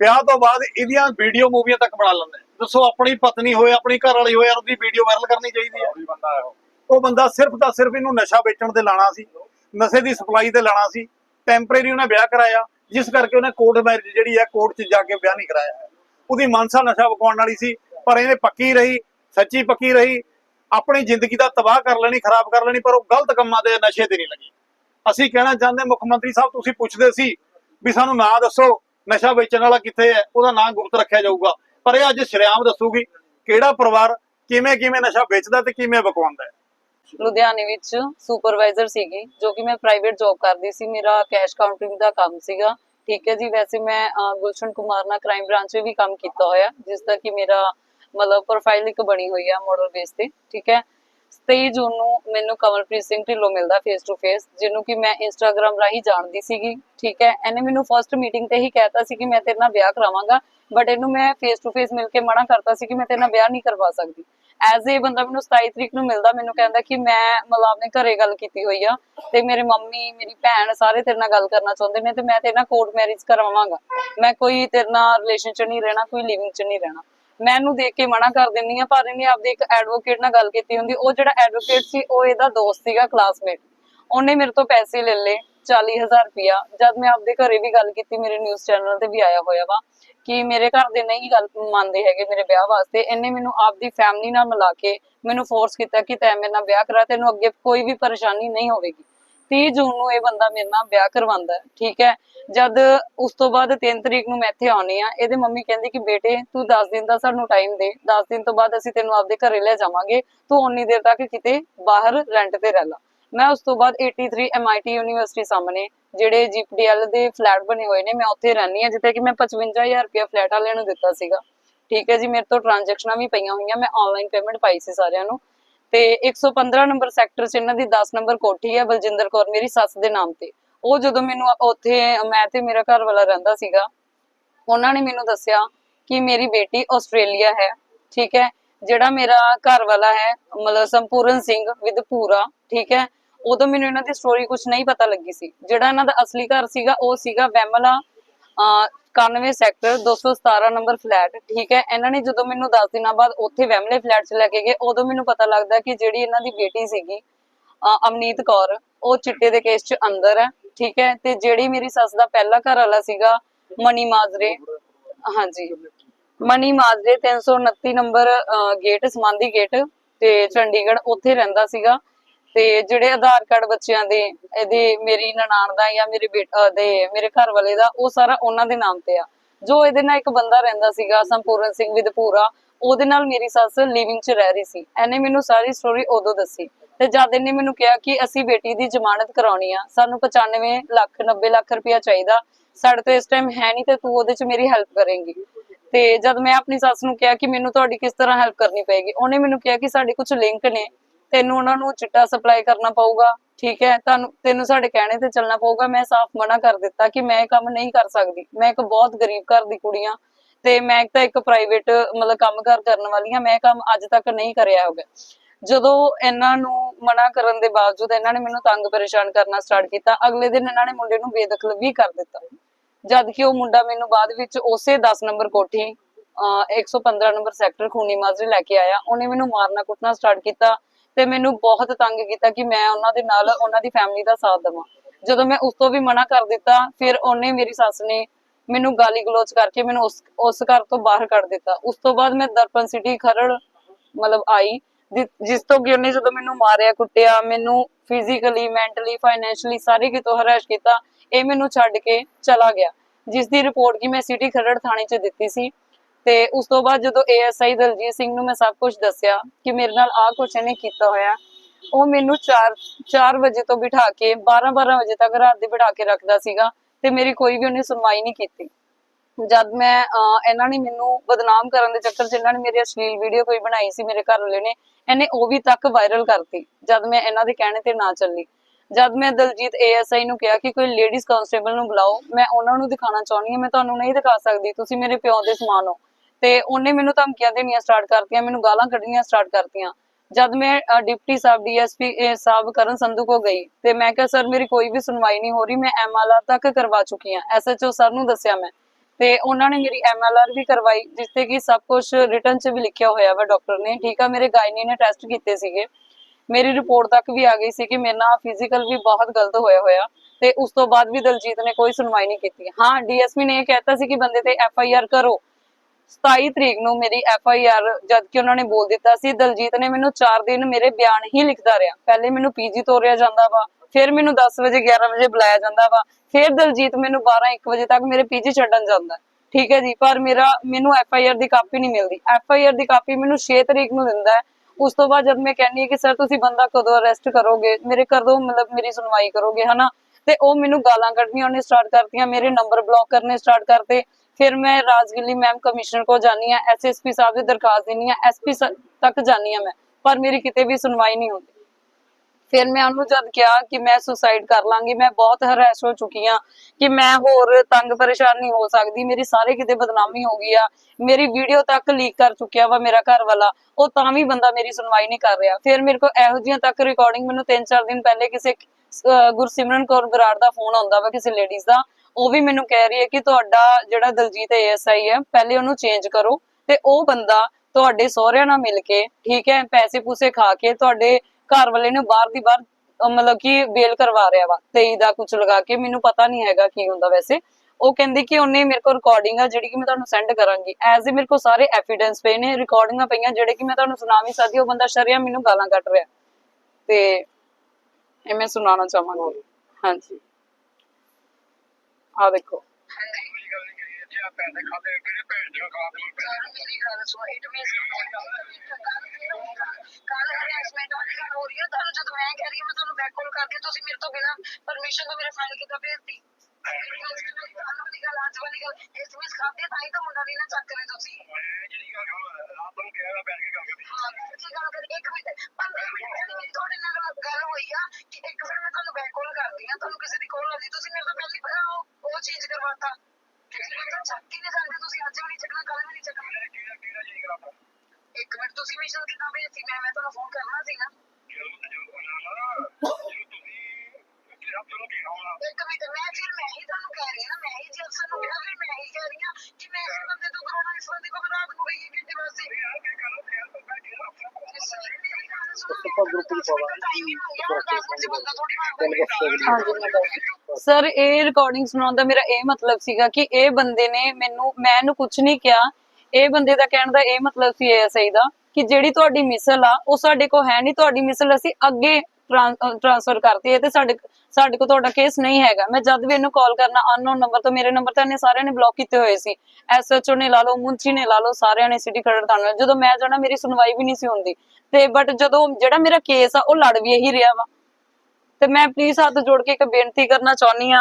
ਵਿਆਹ ਤੋਂ ਬਾਅਦ ਇਹਦੀਆਂ ਵੀਡੀਓ ਮੂਵੀਆਂ ਤੱਕ ਬਣਾ ਲੈਂਦਾ ਦੱਸੋ ਆਪਣੀ ਪਤਨੀ ਹੋਏ ਆਪਣੀ ਘਰ ਵਾਲੀ ਹੋਏ ਉਹਦੀ ਵੀਡੀਓ ਵਾਇਰਲ ਕਰਨੀ ਚਾਹੀਦੀ ਹੈ। ਉਹ ਬੰਦਾ ਸਿਰਫ ਤਾਂ ਸਿਰਫ ਇਹਨੂੰ ਨਸ਼ਾ ਵੇਚਣ ਤੇ ਲਾਣਾ ਸੀ ਨਸ਼ੇ ਦੀ ਸਪਲਾਈ ਤੇ ਲਾਣਾ ਸੀ ਟੈਂਪਰੇਰੀ ਉਹਨੇ ਵਿਆਹ ਕਰਾਇਆ ਜਿਸ ਕਰਕੇ ਉਹਨੇ ਕੋਰਟ ਮੈਰਿਜ ਜਿਹੜੀ ਹੈ ਕੋਰਟ 'ਚ ਜਾ ਕੇ ਵਿਆਹ ਨਹੀਂ ਕਰਾਇਆ। ਉਹਦੀ ਮਨਸਾ ਨਸ਼ਾ ਵਿਕਾਉਣ ਵਾਲੀ ਸੀ ਪਰ ਇਹਨੇ ਪੱਕੀ ਰਹੀ ਸੱਚੀ ਪੱਕੀ ਰਹੀ ਆਪਣੀ ਜ਼ਿੰਦਗੀ ਦਾ ਤਬਾਹ ਕਰ ਲੈਣੀ ਖਰਾਬ ਕਰ ਲੈਣੀ ਪਰ ਉਹ ਗਲਤ ਕੰਮਾਂ ਦੇ ਨਸ਼ੇ ਤੇ ਨਹੀਂ ਲੱਗੀ। ਅਸੀਂ ਕਹਿਣਾ ਚਾਹੁੰਦੇ ਮੁੱਖ ਮੰਤਰੀ ਸਾਹਿਬ ਤੁਸੀਂ ਪੁੱਛਦੇ ਸੀ ਵੀ ਸਾਨੂੰ ਨਾਂ ਦੱਸੋ ਨਸ਼ਾ ਵੇਚਣ ਵਾਲਾ ਕਿੱਥੇ ਹੈ ਉਹਦਾ ਨਾਂ ਗੁਪਤ ਰੱਖਿਆ ਜਾਊਗਾ। ਪਰ ਇਹ ਅੱਜ ਸ਼ਰੇਆਮ ਦੱਸੂਗੀ ਕਿਹੜਾ ਪਰਿਵਾਰ ਕਿਵੇਂ ਕਿਵੇਂ ਨਸ਼ਾ ਵੇਚਦਾ ਤੇ ਕਿਵੇਂ ਵਿਕਵਾਉਂਦਾ ਹੈ। ਲੁਧਿਆਣੇ ਵਿੱਚ ਸੁਪਰਵਾਈਜ਼ਰ ਸੀਗੀ, ਜੋ ਕਿ ਮੈਂ ਪ੍ਰਾਈਵੇਟ ਜੌਬ ਕਰਦੀ ਸੀ। ਮੇਰਾ ਕੈਸ਼ ਕਾਊਂਟਿੰਗ ਦਾ ਕੰਮ ਸੀਗਾ। ਠੀਕ ਹੈ ਜੀ, ਵੈਸੇ ਮੈਂ ਗੁਲਸ਼ਨ ਕੁਮਾਰ ਨਾਲ ਕ੍ਰਾਈਮ ਬ੍ਰਾਂਚ ਵਿੱਚ ਵੀ ਕੰਮ ਕੀਤਾ ਹੋਇਆ, ਜਿਸ ਦਾ ਕਿ ਮੇਰਾ ਮਤਲਬ ਪ੍ਰੋਫਾਈਲ ਇੱਕ ਬਣੀ ਹੋਈ ਆ ਮਾਡਲ ਬੇਸ ਤੇ। ਠੀਕ ਹੈ 23 ਜੂਨ ਨੂੰ ਮੈਨੂੰ ਕਮਲਪ੍ਰੀਤ ਸਿੰਘ ਢਿੱਲੋਂ ਮਿਲਦਾ ਫੇਸ ਟੂ ਫੇਸ ਜਿਹਨੂੰ ਕਿ ਮੈਂ ਇੰਸਟਾਗ੍ਰam ਰਾਹੀਂ ਜਾਣਦੀ ਸੀਗੀ। ਠੀਕ ਹੈ, ਇਹਨੇ ਮੈਨੂੰ ਫਰਸਟ ਮੀਟਿੰਗ ਤੇ ਹੀ ਕਹਿਤਾ ਸੀ ਕਿ ਮੈਂ ਤੇਰੇ ਨਾਲ ਵਿਆਹ ਕਰਾਵਾਂਗਾ। ਬਟ ਇਹਨੂੰ ਮੈਂ ਫੇਸ ਟੂ ਫੇਸ ਮਿਲ ਕੇ ਮਨਾ ਕਰਤਾ ਸੀ ਕਿ ਮੈਂ ਤੇਰੇ ਨਾਲ ਵਿਆਹ ਨਹੀਂ ਕਰਵਾ ਸਕਦੀ। ਐਜ਼ ਇਹ ਬੰਦਾ ਮੈਨੂੰ 27 ਤਰੀਕ ਨੂੰ ਮਿਲਦਾ, ਮੈਨੂੰ ਕਹਿੰਦਾ ਕਿ ਮੈਂ ਮਤਲਬ ਆਪਣੇ ਘਰੇ ਗੱਲ ਕੀਤੀ ਹੋਈ ਆ ਤੇ ਮੇਰੇ ਮੰਮੀ, ਮੇਰੀ ਭੈਣ ਸਾਰੇ ਤੇਰੇ ਨਾਲ ਗੱਲ ਕਰਨਾ ਚਾਹੁੰਦੇ ਨੇ ਤੇ ਮੈਂ ਤੇਰੇ ਨਾਲ ਕੋਰਟ ਮੈਰਿਜ ਕਰਵਾਵਾਂਗਾ ਮੈਂ ਕੋਈ ਤੇਰੇ ਨਾਲ ਰਿਲੇਸ਼ਨ ਚ ਨਹੀਂ ਰਹਿਣਾ, ਕੋਈ ਲਿਵਿੰਗ ਚ ਨਹੀਂ ਰਹਿਣਾ। ਮੈਂ ਇਹਨੂੰ ਦੇਖ ਕੇ ਮਨਾ ਕਰ ਦਿੰਦੀ ਆ, ਪਰ ਇਹਨੇ ਆਪਦੇ ਇੱਕ ਐਡਵੋਕੇਟ ਨਾਲ ਗੱਲ ਕੀਤੀ ਹੁੰਦੀ, ਉਹ ਜਿਹੜਾ ਐਡਵੋਕੇਟ ਸੀ, ਉਹ ਇਹਦਾ ਦੋਸਤ ਸੀਗਾ ਕਲਾਸਮੇਟ ਉਹਨੇ ਮੇਰੇ ਤੋਂ ਪੈਸੇ ਲੈ ਲਏ। 40000 ਰੁਪਿਆ ਜਦ ਮੈਂ ਆਪਦੇ ਘਰੇ ਵੀ ਗੱਲ ਕੀਤੀ, ਮੇਰੇ ਨਿਊਜ਼ ਚੈਨਲ ਤੇ ਵੀ ਆਇਆ ਹੋਇਆ ਵਾ ਕਿ ਮੇਰੇ ਘਰ ਦੇ ਨਹੀਂ ਗੱਲ ਮੰਨਦੇ ਹੈਗੇ ਮੇਰੇ ਵਿਆਹ ਵਾਸਤੇ। ਇਹਨੇ ਮੈਨੂੰ ਆਪਦੀ ਫੈਮਿਲੀ ਨਾਲ ਮਿਲਾ ਕੇ ਮੈਨੂੰ ਫੋਰਸ ਕੀਤਾ ਕਿ ਤੈਂ ਮੇਰੇ ਨਾਲ ਵਿਆਹ ਕਰਾ, ਤੈਨੂੰ ਅੱਗੇ ਕੋਈ ਵੀ ਪਰੇਸ਼ਾਨੀ ਨਹੀਂ ਹੋਵੇਗੀ। 30 ਜੂਨ ਨੂੰ ਇਹ ਬੰਦਾ ਮੇਰੇ ਨਾਲ ਵਿਆਹ ਕਰਵਾਉਂਦਾ ਠੀਕ ਹੈ? ਜਦ ਉਸ ਤੋਂ ਬਾਅਦ 3 ਤਰੀਕ ਨੂੰ ਮੈਂ ਇੱਥੇ ਆਉਣੀ ਆ ਇਹਦੇ ਮੰਮੀ ਕਹਿੰਦੀ ਕਿ ਬੇਟੇ, ਤੂੰ 10 ਦਿਨ ਦਾ ਸਾਨੂੰ ਟਾਈਮ ਦੇ 10 ਦਿਨ ਤੋਂ ਬਾਅਦ ਅਸੀਂ ਤੈਨੂੰ ਆਪਦੇ ਘਰੇ ਲੈ ਜਾਵਾਂਗੇ। ਤੂੰ ਉਨੀ ਦੇਰ ਤੱਕ ਕਿਤੇ ਬਾਹਰ ਰੈਂਟ ਤੇ ਰਹਿ ਲਾ। ਮੈਂ ਉਸ ਤੋਂ ਬਾਅਦ 83 MIT ਯੂਨੀਵਰਸਿਟੀ ਸਾਹਮਣੇ ਜਿਹੜੇ ਜੀਪੀਡੀਐਲ ਦੇ ਫਲੈਟ ਬਣੇ ਹੋਏ ਨੇ, ਮੈਂ ਉੱਥੇ ਰਹਿੰਦੀ ਆ ਜਿੱਥੇ ਕਿ ਮੈਂ 55000 ਰੁਪਇਆ ਫਲੈਟ ਵਾਲਿਆਂ ਨੂੰ ਦਿੱਤਾ ਸੀਗਾ। ਠੀਕ ਹੈ ਜੀ, ਮੇਰੇ ਤੋਂ ਟ੍ਰਾਂਜੈਕਸ਼ਨਾਂ ਵੀ ਪਈਆਂ ਹੋਈਆਂ, ਮੈਂ ਆਨਲਾਈਨ ਪੇਮੈਂਟ ਪਾਈ ਸੀ ਸਾਰਿਆਂ ਨੂੰ। ਤੇ 115 ਨੰਬਰ ਸੈਕਟਰ 'ਚ ਇਹਨਾਂ ਦੀ 10 ਨੰਬਰ ਕੋਠੀ ਹੈ, ਬਲਜਿੰਦਰ ਕੌਰ, ਮੇਰੀ ਸੱਸ ਦੇ ਨਾਮ ਤੇ। ਉਹ ਜਦੋਂ ਮੈਨੂੰ ਉੱਥੇ ਮੈਂ ਤੇ ਮੇਰਾ ਘਰ ਵਾਲਾ ਰਹਿੰਦਾ ਸੀਗਾ, ਉਹਨਾਂ ਨੇ ਮੈਨੂੰ ਦੱਸਿਆ ਕਿ ਮੇਰੀ ਬੇਟੀ ਆਸਟ੍ਰੇਲੀਆ ਹੈ। ਠੀਕ ਹੈ, ਜਿਹੜਾ ਮੇਰਾ ਘਰ ਵਾਲਾ ਹੈ, ਮਤਲਬ ਸੰਪੂਰਨ ਸਿੰਘ ਵਿਦ ਪੂਰਾ ਠੀਕ ਹੈ ਉਦੋਂ ਮੈਨੂੰ ਇਹਨਾਂ ਦੀ ਸਟੋਰੀ ਕੁਝ ਨਹੀਂ ਪਤਾ ਲੱਗੀ ਸੀ। ਜਿਹੜਾ ਇਹਨਾਂ ਦਾ ਅਸਲੀ ਘਰ ਸੀਗਾ, ਉਹ ਸੀਗਾ ਵੈਮਲਾ, ਅਹ 91 ਸੈਕਟਰ 217 ਨੰਬਰ ਫਲੈਟ ਠੀਕ ਹੈ? ਇਹਨਾਂ ਨੇ ਜਦੋਂ ਮੈਨੂੰ 10 ਦਿਨਾਂ ਬਾਅਦ ਉੱਥੇ ਵੈਮਲੇ ਫਲੈਟ 'ਚ ਲੈ ਕੇ ਗਏ, ਉਦੋਂ ਮੈਨੂੰ ਪਤਾ ਲੱਗਦਾ ਕਿ ਜਿਹੜੀ ਇਹਨਾਂ ਦੀ ਬੇਟੀ ਸੀਗੀ ਅਮਨੀਤ ਕੌਰ, ਉਹ ਚਿੱਟੇ ਦੇ ਕੇਸ 'ਚ ਅੰਦਰ ਹੈ, ਠੀਕ ਹੈ? ਤੇ ਜਿਹੜੀ ਮੇਰੀ ਸੱਸ ਦਾ ਪਹਿਲਾ ਘਰ ਵਾਲਾ ਸੀਗਾ, ਮਨੀ ਮਾਜਰੇ, ਹਾਂਜੀ। ਮਨੀ ਮਾਜਰੇ 329 ਨੰਬਰ ਗੇਟ ਸਮਾਂਦੀ ਗੇਟ ਤੇ ਚੰਡੀਗੜ੍ਹ ਉੱਥੇ ਰਹਿੰਦਾ ਸੀਗਾ। ਤੇ ਜਿਹੜੇ ਆਧਾਰ ਕਾਰਡ ਬੱਚਿਆਂ ਦੇ, ਇਹਦੇ ਮੇਰੀ ਨਨਾਣ ਦਾ ਜਾਂ ਮੇਰੇ ਬੇਟਾ ਦੇ ਮੇਰੇ ਘਰ ਵਾਲੇ ਦਾ, ਉਹ ਸਾਰਾ ਉਹਨਾਂ ਦੇ ਨਾਮ ਤੇ ਆ। ਜੋ ਇਹਦੇ ਨਾਲ ਇੱਕ ਬੰਦਾ ਰਹਿੰਦਾ ਸੀਗਾ, ਸੰਪੂਰਨ ਸਿੰਘ ਵਿਦਪੂਰਾ, ਉਹਦੇ ਨਾਲ ਮੇਰੀ ਸੱਸ ਲਿਵਿੰਗ 'ਚ ਰਹਿ ਰਹੀ ਸੀ। ਇਹਨੇ ਮੈਨੂੰ ਸਾਰੀ ਸਟੋਰੀ ਉਦੋਂ ਦੱਸੀ। ਤੇ ਜਦ ਇਹਨੇ ਮੈਨੂੰ ਕਿਹਾ ਕਿ ਅਸੀਂ ਬੇਟੀ ਦੀ ਜ਼ਮਾਨਤ ਕਰਾਉਣੀ ਆ, ਸਾਨੂੰ 95 ਲੱਖ 90 ਲੱਖ ਰੁਪਇਆ ਚਾਹੀਦਾ, ਸਾਡੇ ਤੋਂ ਇਸ ਟਾਈਮ ਹੈ ਨਹੀਂ ਤੇ ਤੂੰ ਉਹਦੇ 'ਚ ਮੇਰੀ ਹੈਲਪ ਕਰੇਂਗੀ। ਤੇ ਜਦ ਮੈਂ ਆਪਣੀ ਸੱਸ ਨੂੰ ਕਿਹਾ ਕਿ ਮੈਨੂੰ ਤੁਹਾਡੀ ਕਿਸ ਤਰ੍ਹਾਂ ਹੈਲਪ ਕਰਨੀ ਪਏਗੀ, ਉਹਨੇ ਮੈਨੂੰ ਕਿਹਾ ਕਿ ਸਾਡੇ ਕੁਝ ਲਿੰਕ ਨੇ ਤੈਨੂੰ ਉਹਨਾਂ ਨੂੰ ਚਿੱਟਾ ਸਪਲਾਈ ਕਰਨਾ ਪਊਗਾ, ਠੀਕ ਹੈ? ਤੁਹਾਨੂੰ, ਤੈਨੂੰ ਸਾਡੇ ਕਹਿਣੇ ਤੇ ਚੱਲਣਾ ਪਊਗਾ, ਮੈਂ ਸਾਫ਼ ਮਨਾ ਕਰ ਦਿੱਤਾ ਕਿ ਮੈਂ ਇਹ ਕੰਮ ਨਹੀਂ ਕਰ ਸਕਦੀ। ਮੈਂ ਇੱਕ ਬਹੁਤ ਗਰੀਬ ਘਰ ਦੀ ਕੁੜੀ ਹਾਂ ਤੇ ਮੈਂ ਤਾਂ ਇੱਕ ਪ੍ਰਾਈਵੇਟ ਮਤਲਬ ਕੰਮ ਕਾਰ ਕਰਨ ਵਾਲੀ ਹਾਂ, ਮੈਂ ਕੰਮ ਅੱਜ ਤੱਕ ਨਹੀਂ ਕਰਿਆ ਹੋਗਾ। ਜਦੋਂ ਇਹਨਾਂ ਨੂੰ ਮਨਾ ਕਰਨ ਦੇ ਬਾਵਜੂਦ ਇਹਨਾਂ ਨੇ ਮੈਨੂੰ ਤੰਗ ਪਰੇਸ਼ਾਨ ਕਰਨਾ ਸਟਾਰਟ ਕੀਤਾ, ਅਗਲੇ ਦਿਨ ਇਹਨਾਂ ਨੇ ਮੁੰਡੇ ਨੂੰ ਬੇਦਖਲ ਵੀ ਕਰ ਦਿੱਤਾ। ਜਦ ਕਿ ਉਹ ਮੁੰਡਾ ਮੈਨੂੰ ਬਾਅਦ ਵਿੱਚ ਉਸੇ 10 ਨੰਬਰ ਕੋਠੀ, ਅਹ 115 ਨੰਬਰ ਸੈਕਟਰ ਖੂਨੀ ਮਾਜਰੇ ਲੈ ਕੇ ਆਇਆ। ਉਹਨੇ ਮੈਨੂੰ ਮਾਰਨਾ ਕੁੱਟਣਾ ਸਟਾਰਟ ਕੀਤਾ। ਤੇ ਮੈਨੂੰ ਬਹੁਤ ਤੰਗ ਕੀਤਾ ਕਿ ਮੈਂ ਉਹਨਾਂ ਦੇ ਨਾਲ, ਉਹਨਾਂ ਦੀ ਫੈਮਿਲੀ ਦਾ ਸਾਥ ਦੇਵਾਂ। ਜਦੋਂ ਮੈਂ ਉਸ ਤੋਂ ਵੀ ਮਨਾ ਕਰ ਦਿੱਤਾ, ਫਿਰ ਉਹਨੇ ਮੇਰੀ ਸੱਸ ਨੇ ਮੈਨੂੰ ਗਾਲੀ ਗਲੋਚ ਕਰਕੇ ਮੈਨੂੰ ਉਸ ਉਸ ਘਰ ਤੋਂ ਬਾਹਰ ਕੱਢ ਦਿੱਤਾ। ਉਸ ਤੋਂ ਬਾਅਦ ਮੈਂ ਦਰਪਨ ਸਿਟੀ ਖਰੜ ਮਤਲਬ ਆਈ ਜਿਸ ਤੋਂ ਕਿ ਉਹਨੇ ਜਦੋਂ ਮੈਨੂੰ ਮਾਰਿਆ, ਕੁੱਟਿਆ, ਮੈਨੂੰ ਫਿਜ਼ੀਕਲੀ ਮੈਂਟਲੀ ਫਾਈਨੈਂਸ਼ਲੀ ਸਾਰੇ ਕਿਤੋਂ ਹਰਾਸ਼ ਕੀਤਾ, ਇਹ ਮੈਨੂੰ ਛੱਡ ਕੇ ਚਲਾ ਗਿਆ। ਜਿਸ ਦੀ ਰਿਪੋਰਟ ਕੀ ਮੈਂ ਸਿਟੀ ਖਰੜ ਥਾਣੇ 'ਚ ਦਿੱਤੀ ਸੀ। ਤੇ ਉਸ ਤੋਂ ਬਾਅਦ ਜਦੋਂ ਏਐਸਆਈ ਦਲਜੀਤ ਸਿੰਘ ਨੂੰ ਮੈਂ ਸਭ ਕੁਝ ਦੱਸਿਆ ਕਿ ਮੇਰੇ ਨਾਲ ਆਹ ਕੁਛ ਇਹਨੇ ਕੀਤਾ ਹੋਇਆ, ਉਹ ਮੈਨੂੰ 4 4 ਵਜੇ ਤੋਂ ਬਿਠਾ ਕੇ 12 12 ਵਜੇ ਤੱਕ ਰਾਤ ਦੇ ਬਿਠਾ ਕੇ ਰੱਖਦਾ ਸੀਗਾ ਤੇ ਮੇਰੀ ਕੋਈ ਵੀ ਉਹਨੇ ਸੁਣਵਾਈ ਨਹੀਂ ਕੀਤੀ। ਜਦ ਮੈਂ ਇਹਨਾਂ ਨੇ ਮੈਨੂੰ ਬਦਨਾਮ ਕਰਨ ਦੇ ਚੱਕਰ 'ਚ ਇਹਨਾਂ ਨੇ ਮੇਰੀ ਅਸ਼ਲੀਲ ਵੀਡੀਓ ਕੋਈ ਬਣਾਈ ਸੀ ਮੇਰੇ ਘਰ ਵਾਲੇ ਨੇ, ਇਹਨੇ ਉਹ ਵੀ ਤੱਕ ਵਾਇਰਲ ਕਰਤੀ, ਜਦ ਮੈਂ ਇਹਨਾਂ ਦੇ ਕਹਿਣੇ ਤੇ ਨਾ ਚੱਲੀ। ਜਦ ਮੈਂ ਦਲਜੀਤ ਏਐਸਆਈ ਨੂੰ ਕਿਹਾ ਕਿ ਕੋਈ ਲੇਡੀਜ਼ ਕਾਂਸਟੇਬਲ ਨੂੰ ਬੁਲਾਓ, ਮੈਂ ਉਹਨਾਂ ਨੂੰ ਦਿਖਾਣਾ ਚਾਹੁੰਦੀ ਹਾਂ, ਮੈਂ ਤੁਹਾਨੂੰ ਨਹੀਂ ਦਿਖਾ ਸਕਦੀ, ਤੁਸੀਂ ਮੇਰੇ ਪਿਓ ਦੇ ਸਮਾਨ ਹੋ। ਤੇ ਉਹਨੇ ਮੈਨੂੰ ਧਮਕੀਆਂ ਦੇਣੀਆਂ ਸਟਾਰਟ ਕਰਤੀਆਂ, ਮੈਨੂੰ ਗਾਲਾਂ ਕੱਢਣੀਆਂ ਸਟਾਰਟ ਕਰਤੀਆਂ। ਜਦ ਮੈਂ ਡਿਪਟੀ ਸਾਹਿਬ, ਡੀਐਸਪੀ ਸਾਹਿਬ ਕਰਨ ਸੰਧੂ ਕੋ ਗਈ, ਤੇ ਮੈਂ ਕਿਹਾ, ਸਰ, ਮੇਰੀ ਕੋਈ ਵੀ ਸੁਣਵਾਈ ਨਹੀਂ ਹੋ ਰਹੀ, ਮੈਂ ਐਮਐਲਆਰ ਤੱਕ ਕਰਵਾ ਚੁੱਕੀ ਹਾਂ। ਐਸਐਚਓ ਸਰ ਨੂੰ ਦੱਸਿਆ ਮੈਂ। ਤੇ ਉਹਨਾਂ ਨੇ ਮੇਰੀ ਐਮਐਲਆਰ ਵੀ ਕਰਵਾਈ ਜਿਸ ਤੇ ਕਿ ਸਭ ਕੁਝ ਰਿਟਰਨ 'ਚ ਵੀ ਲਿਖਿਆ ਹੋਇਆ ਵਾ ਡਾਕਟਰ ਨੇ। ਠੀਕ ਆ, ਮੇਰੇ ਗਾਇਨੀ ਨੇ ਟੈਸਟ ਕੀਤੇ ਸੀਗੇ। ਮੇਰੀ ਰਿਪੋਰਟ ਤੱਕ ਵੀ ਆ ਗਈ ਸੀ ਕਿ ਮੇਰੇ ਨਾਲ ਫਿਜ਼ੀਕਲ ਵੀ ਬਹੁਤ ਗਲਤ ਹੋਇਆ ਹੋਇਆ। ਤੇ ਉਸ ਤੋਂ ਬਾਅਦ ਵੀ ਦਲਜੀਤ ਨੇ ਕੋਈ ਸੁਣਵਾਈ ਨਹੀਂ ਕੀਤੀ। ਹਾਂ, ਡੀਐਸਪੀ ਨੇ ਇਹ ਕਹਿਤਾ ਸੀ ਕਿ ਬੰਦੇ ਤੇ ਐਫਆਈਆਰ ਕਰੋ। 27 ਤਰੀਕ ਨੂੰ ਮੇਰੀ ਐਫ ਆਈ ਆਰ ਜਦ ਕਿ ਉਹਨਾਂ ਨੇ ਬੋਲ ਦਿੱਤਾ ਸੀ, ਦਲਜੀਤ ਨੇ ਮੈਨੂੰ 4 ਦਿਨ ਮੇਰੇ ਬਿਆਨ ਹੀ ਲਿਖਦਾ ਰਿਹਾ। ਪਹਿਲੇ ਮੈਨੂੰ ਪੀਜੀ ਤੋਰਿਆ ਜਾਂਦਾ ਵਾ, ਫਿਰ ਮੈਨੂੰ 10 ਵਜੇ 11 ਵਜੇ ਬੁਲਾਇਆ ਜਾਂਦਾ ਵਾ, ਫਿਰ ਦਲਜੀਤ ਮੈਨੂੰ 12 1 ਵਜੇ ਤੱਕ ਮੇਰੇ ਪੀਜੀ ਛੱਡਣ ਜਾਂਦਾ। ਠੀਕ ਹੈ ਜੀ, ਪਰ ਮੇਰਾ, ਮੈਨੂੰ ਐਫ ਆਈ ਆਰ ਦੀ ਕਾਪੀ ਨਹੀਂ ਮਿਲਦੀ। ਐਫ ਆਈ ਆਰ ਦੀ ਕਾਪੀ ਮੈਨੂੰ 6 ਤਰੀਕ ਨੂੰ ਦਿੰਦਾ ਹੈ। ਉਸ ਤੋਂ ਬਾਅਦ ਜਦ ਮੈਂ ਕਹਿੰਨੀ ਕਿ, ਸਰ, ਤੁਸੀਂ ਬੰਦਾ ਕਦੋਂ ਅਰੈਸਟ ਕਰੋਗੇ? ਮੇਰੇ ਕਦੋਂ ਮਤਲਬ ਮੇਰੀ ਸੁਣਵਾਈ ਕਰੋਗੇ? ਹਨਾ? ਤੇ ਉਹ ਮੈਨੂੰ ਗਾਲਾਂ ਕੱਢਣੀਆਂ ਉਹਨੇ ਸਟਾਰਟ ਕਰਤੀਆਂ, ਮੇਰੇ ਨੰਬਰ ਬਲੌਕ ਕਰਨੇ ਸਟਾਰਟ ਕਰਤੇ। ਫਿਰ ਮੈਂ ਰਾਜਗਿੱਲੀ ਮੈਮ ਕਮਿਸ਼ਨਰ ਕੋ ਜਾਨੀ ਆ ਐਸਐਸਪੀ ਸਾਹਿਬ ਦੀ ਦਰਖਾਸਤ ਦਿੰਨੀ ਆ ਐਸਪੀ ਤੱਕ ਜਾਨੀ ਆ ਮੈਂ, ਪਰ ਮੇਰੀ ਕਿਤੇ ਵੀ ਸੁਣਵਾਈ ਨਹੀਂ ਹੁੰਦੀ। ਫਿਰ ਮੈਂ ਉਹਨੂੰ ਜਦ ਕਿਹਾ ਕਿ ਮੈਂ ਸੁਸਾਈਡ ਕਰ ਲਾਂਗੀ, ਮੈਂ ਬਹੁਤ ਹਰਾਸ ਹੋ ਚੁੱਕੀ ਆ ਕਿ ਮੈਂ ਹੋਰ ਤੰਗ ਪਰੇਸ਼ਾਨ ਨਹੀਂ ਹੋ ਸਕਦੀ, ਮੇਰੀ ਸਾਰੇ ਕਿਤੇ ਬਦਨਾਮੀ ਹੋ ਗਈ ਆ, ਮੇਰੀ ਵੀਡੀਓ ਤੱਕ ਲੀਕ ਕਰ ਚੁੱਕਿਆ ਵਾ ਮੇਰਾ ਘਰ ਵਾਲਾ, ਉਹ ਤਾਂ ਵੀ ਬੰਦਾ ਮੇਰੀ ਸੁਣਵਾਈ ਨਹੀਂ ਕਰ ਰਿਹਾ। ਫਿਰ ਮੇਰੇ ਕੋਲ ਇਹੋ ਜਿਹੀਆਂ ਤੱਕ ਰਿਕਾਰਡਿੰਗ ਮੈਨੂੰ 3-4 ਦਿਨ ਪਹਿਲੇ ਕਿਸੇ ਗੁਰਸਿਮਰਨ ਕੌਰ ਬਰਾੜ ਦਾ ਫੋਨ ਆਉਂਦਾ ਵਾ, ਕਿਸੇ ਲੇਡੀਜ਼ ਦਾ ਉਹ ਵੀ ਮੈਨੂੰ ਕਹਿ ਰਹੀ ਹੈ ਕਿ ਤੁਹਾਡਾ ਜਿਹੜਾ ਦਲਜੀਤ ਏਐਸਆਈ ਹੈ, ਪਹਿਲੇ ਉਹਨੂੰ ਚੇਂਜ ਕਰੋ ਤੇ ਉਹ ਬੰਦਾ ਤੁਹਾਡੇ ਸਹੁਰਿਆਂ ਨਾਲ ਮਿਲ ਕੇ, ਠੀਕ ਹੈ, ਪੈਸੇ ਪੂਸੇ ਖਾ ਕੇ ਤੁਹਾਡੇ ਘਰ ਵਾਲੇ ਨੂੰ ਬਾਹਰ ਦੀ ਬਾਹਰ ਮਤਲਬ ਕਿ ਬੇਲ ਕਰਵਾ ਰਿਹਾ ਵਾ 23 ਦਾ ਕੁਝ ਲਗਾ ਕੇ, ਮੈਨੂੰ ਪਤਾ ਨਹੀਂ ਹੈਗਾ ਕੀ ਹੁੰਦਾ ਵੈਸੇ। ਉਹ ਕਹਿੰਦੀ ਕਿ ਉਹਨੇ ਮੇਰੇ ਕੋਲ ਰਿਕਾਰਡਿੰਗ ਆ ਜਿਹੜੀ ਕਿ ਮੈਂ ਤੁਹਾਨੂੰ ਸੈਂਡ ਕਰਾਂਗੀ। ਐਜ਼ ਏ ਮੇਰੇ ਕੋਲ ਸਾਰੇ ਐਵੀਡੈਂਸ ਪਏ ਨੇ ਰਿਕਾਰਡਿੰਗਾਂ ਪਈਆਂ ਜਿਹੜੇ ਕਿ ਮੈਂ ਤੁਹਾਨੂੰ ਸੁਣਾ ਵੀ ਸਕਦੀ ਉਹ ਬੰਦਾ ਸ਼ਰਿਆ ਮੈਨੂੰ ਗਾਲਾਂ ਕੱਢ ਰਿਹਾ। ਤੇ ਇਹ ਮੈਂ ਸੁਣਾਉਣਾ ਚਾਹਾਂਗੀ। ਹਾਂਜੀ। ਆ ਦੇਖੋ। ਮੇਰੀ ਗੱਲ ਸੁਣੋ ਇਟ ਮੀਨਸ ਕੱਲ ਹਰੈਸਮੈਂਟ ਹੋ ਰਹੀ ਹੈ ਤੁਹਾਨੂੰ ਜਦੋਂ ਮੈਂ ਕਹਿ ਰਹੀ ਹਾਂ ਮੈਂ ਤੁਹਾਨੂੰ ਬੈਕ ਕਾਲ ਕਰਕੇ ਤੁਸੀਂ ਮੇਰੇ ਤੋਂ ਬਿਨਾ ਪਰਮਿਸ਼ਨ ਤੋਂ ਮੇਰੇ ਫਾਈਲ ਕਿੱਦਾਂ ਭੇਜਤੀ? ਕੱਲ ਗੱਲ ਅੱਜ ਵਾਲੀ ਗੱਲ ਇਸ ਵਿੱਚ ਖਾਤੇ ਤਾਂ ਹੀ ਤਾਂ ਮੁੰਡਾ ਨਹੀਂ ਨਾ ਚੱਕ ਰਹੇ ਤੁਸੀਂ ਹਾਂ ਕੀ ਗੱਲ ਕਰੀ ਇੱਕ ਮਿੰਟ 15 ਮੇਰੀ ਤੁਹਾਡੇ ਨਾਲ ਗੱਲ ਹੋਈ ਆ ਕਿ ਇੱਕ ਵਾਰ ਮੈਂ ਤੁਹਾਨੂੰ ਬੈਕ ਕਾਲ ਕਰਦੀ ਆ ਤੁਹਾਨੂੰ ਕਿਸੇ ਦੀ ਕਾਲ ਆਉਂਦੀ ਤੁਸੀਂ ਮੇਰੇ ਤੋਂ ਪਹਿਲੀ ਉਹ- ਉਹ ਚੇਂਜ ਕਰਵਾਤਾ ਚੱਕ ਹੀ ਨਹੀਂ ਸਕਦੇ ਤੁਸੀਂ ਅੱਜ ਵੀ ਨਹੀਂ ਚੱਕਣਾ ਕੱਲ ਵੀ ਨਹੀਂ ਚੱਕਣਾ ਇੱਕ ਮਿੰਟ ਤੁਸੀਂ ਮਿਸ਼ਨ ਕਿੱਦਾਂ ਭੇਜਤੀ? ਮੈਂ ਮੈਂ ਤੁਹਾਨੂੰ ਫੋਨ ਕਰਨਾ ਸੀ ਨਾ ਇੱਕ ਮਿੰਟ ਮੈਂ ਫਿਰ ਮੈਂ ਹੀ ਤੁਹਾਨੂੰ ਕਹਿ ਰਹੀ ਹਾਂ ਨਾ ਮੈਂ ਹੀ ਜੇ ਅਫਸਰ ਨੂੰ ਕਿਹਾ ਫਿਰ ਮੈਂ ਹੀ ਕਹਿ ਰਹੀ ਹਾਂ ਕਿ ਮੈਂ ਇਸ ਬੰਦੇ ਤੋਂ ਕਰਾਉਣਾ ਇਸ ਬੰਦੇ ਕੋਲ ਰਾਤ ਨੂੰ ਗਈ ਕਿੰਨੇ ਵਾਸਤੇ ਸਰ ਇਹ ਰਿਕਾਰਡਿੰਗ ਸੁਣਾਉਣ ਦਾ ਮੇਰਾ ਇਹ ਮਤਲਬ ਸੀਗਾ ਕਿ ਇਹ ਬੰਦੇ ਨੇ ਮੈਨੂੰ ਮੈਂ ਇਹਨੂੰ ਕੁਝ ਨਹੀਂ ਕਿਹਾ। ਇਹ ਬੰਦੇ ਦਾ ਕਹਿਣ ਦਾ ਇਹ ਮਤਲਬ ਸੀ ਐਸਆਈ ਦਾ ਕਿ ਜਿਹੜੀ ਤੁਹਾਡੀ ਮਿਸਲ ਆ ਉਹ ਸਾਡੇ ਕੋਲ ਹੈ ਨਹੀਂ ਤੁਹਾਡੀ ਮਿਸਲ ਅਸੀਂ ਅੱਗੇ ਟ੍ਰਾਂਸਫਰ ਕਰਤੀ ਹੈ ਤੇ ਸਾਡੇ ਸਾਡੇ ਕੋਲ ਤੁਹਾਡਾ ਕੇਸ ਨਹੀਂ ਹੈਗਾ। ਮੈਂ ਜਦ ਵੀ ਇਹਨੂੰ ਕਾਲ ਕਰਨਾ ਅਨਨੋਨ ਨੰਬਰ ਤੋਂ ਮੇਰੇ ਨੰਬਰ ਤਾਂ ਇਹਨੇ ਸਾਰਿਆਂ ਨੇ ਬਲੌਕ ਕੀਤੇ ਹੋਏ ਸੀ। ਐਸਐਚਓ ਨੇ ਲਾ ਲਓ ਮੁੰਚੀ ਨੇ ਲਾ ਲਓ, ਸਾਰਿਆਂ ਨੇ ਸਿਟੀ ਖੜੜ ਥਾਣੇ ਜਦੋਂ ਮੈਂ ਜਾਣਾ, ਮੇਰੀ ਸੁਣਵਾਈ ਵੀ ਨਹੀਂ ਸੀ ਹੁੰਦੀ। ਤੇ ਬਟ ਜਦੋਂ ਜਿਹੜਾ ਮੇਰਾ ਕੇਸ ਆ, ਉਹ ਲੜ ਵੀ ਇਹੀ ਰਿਹਾ ਵਾ। ਤੇ ਮੈਂ ਪਲੀਜ਼ ਹੱਥ ਜੋੜ ਕੇ ਇੱਕ ਬੇਨਤੀ ਕਰਨਾ ਚਾਹੁੰਦੀ ਆ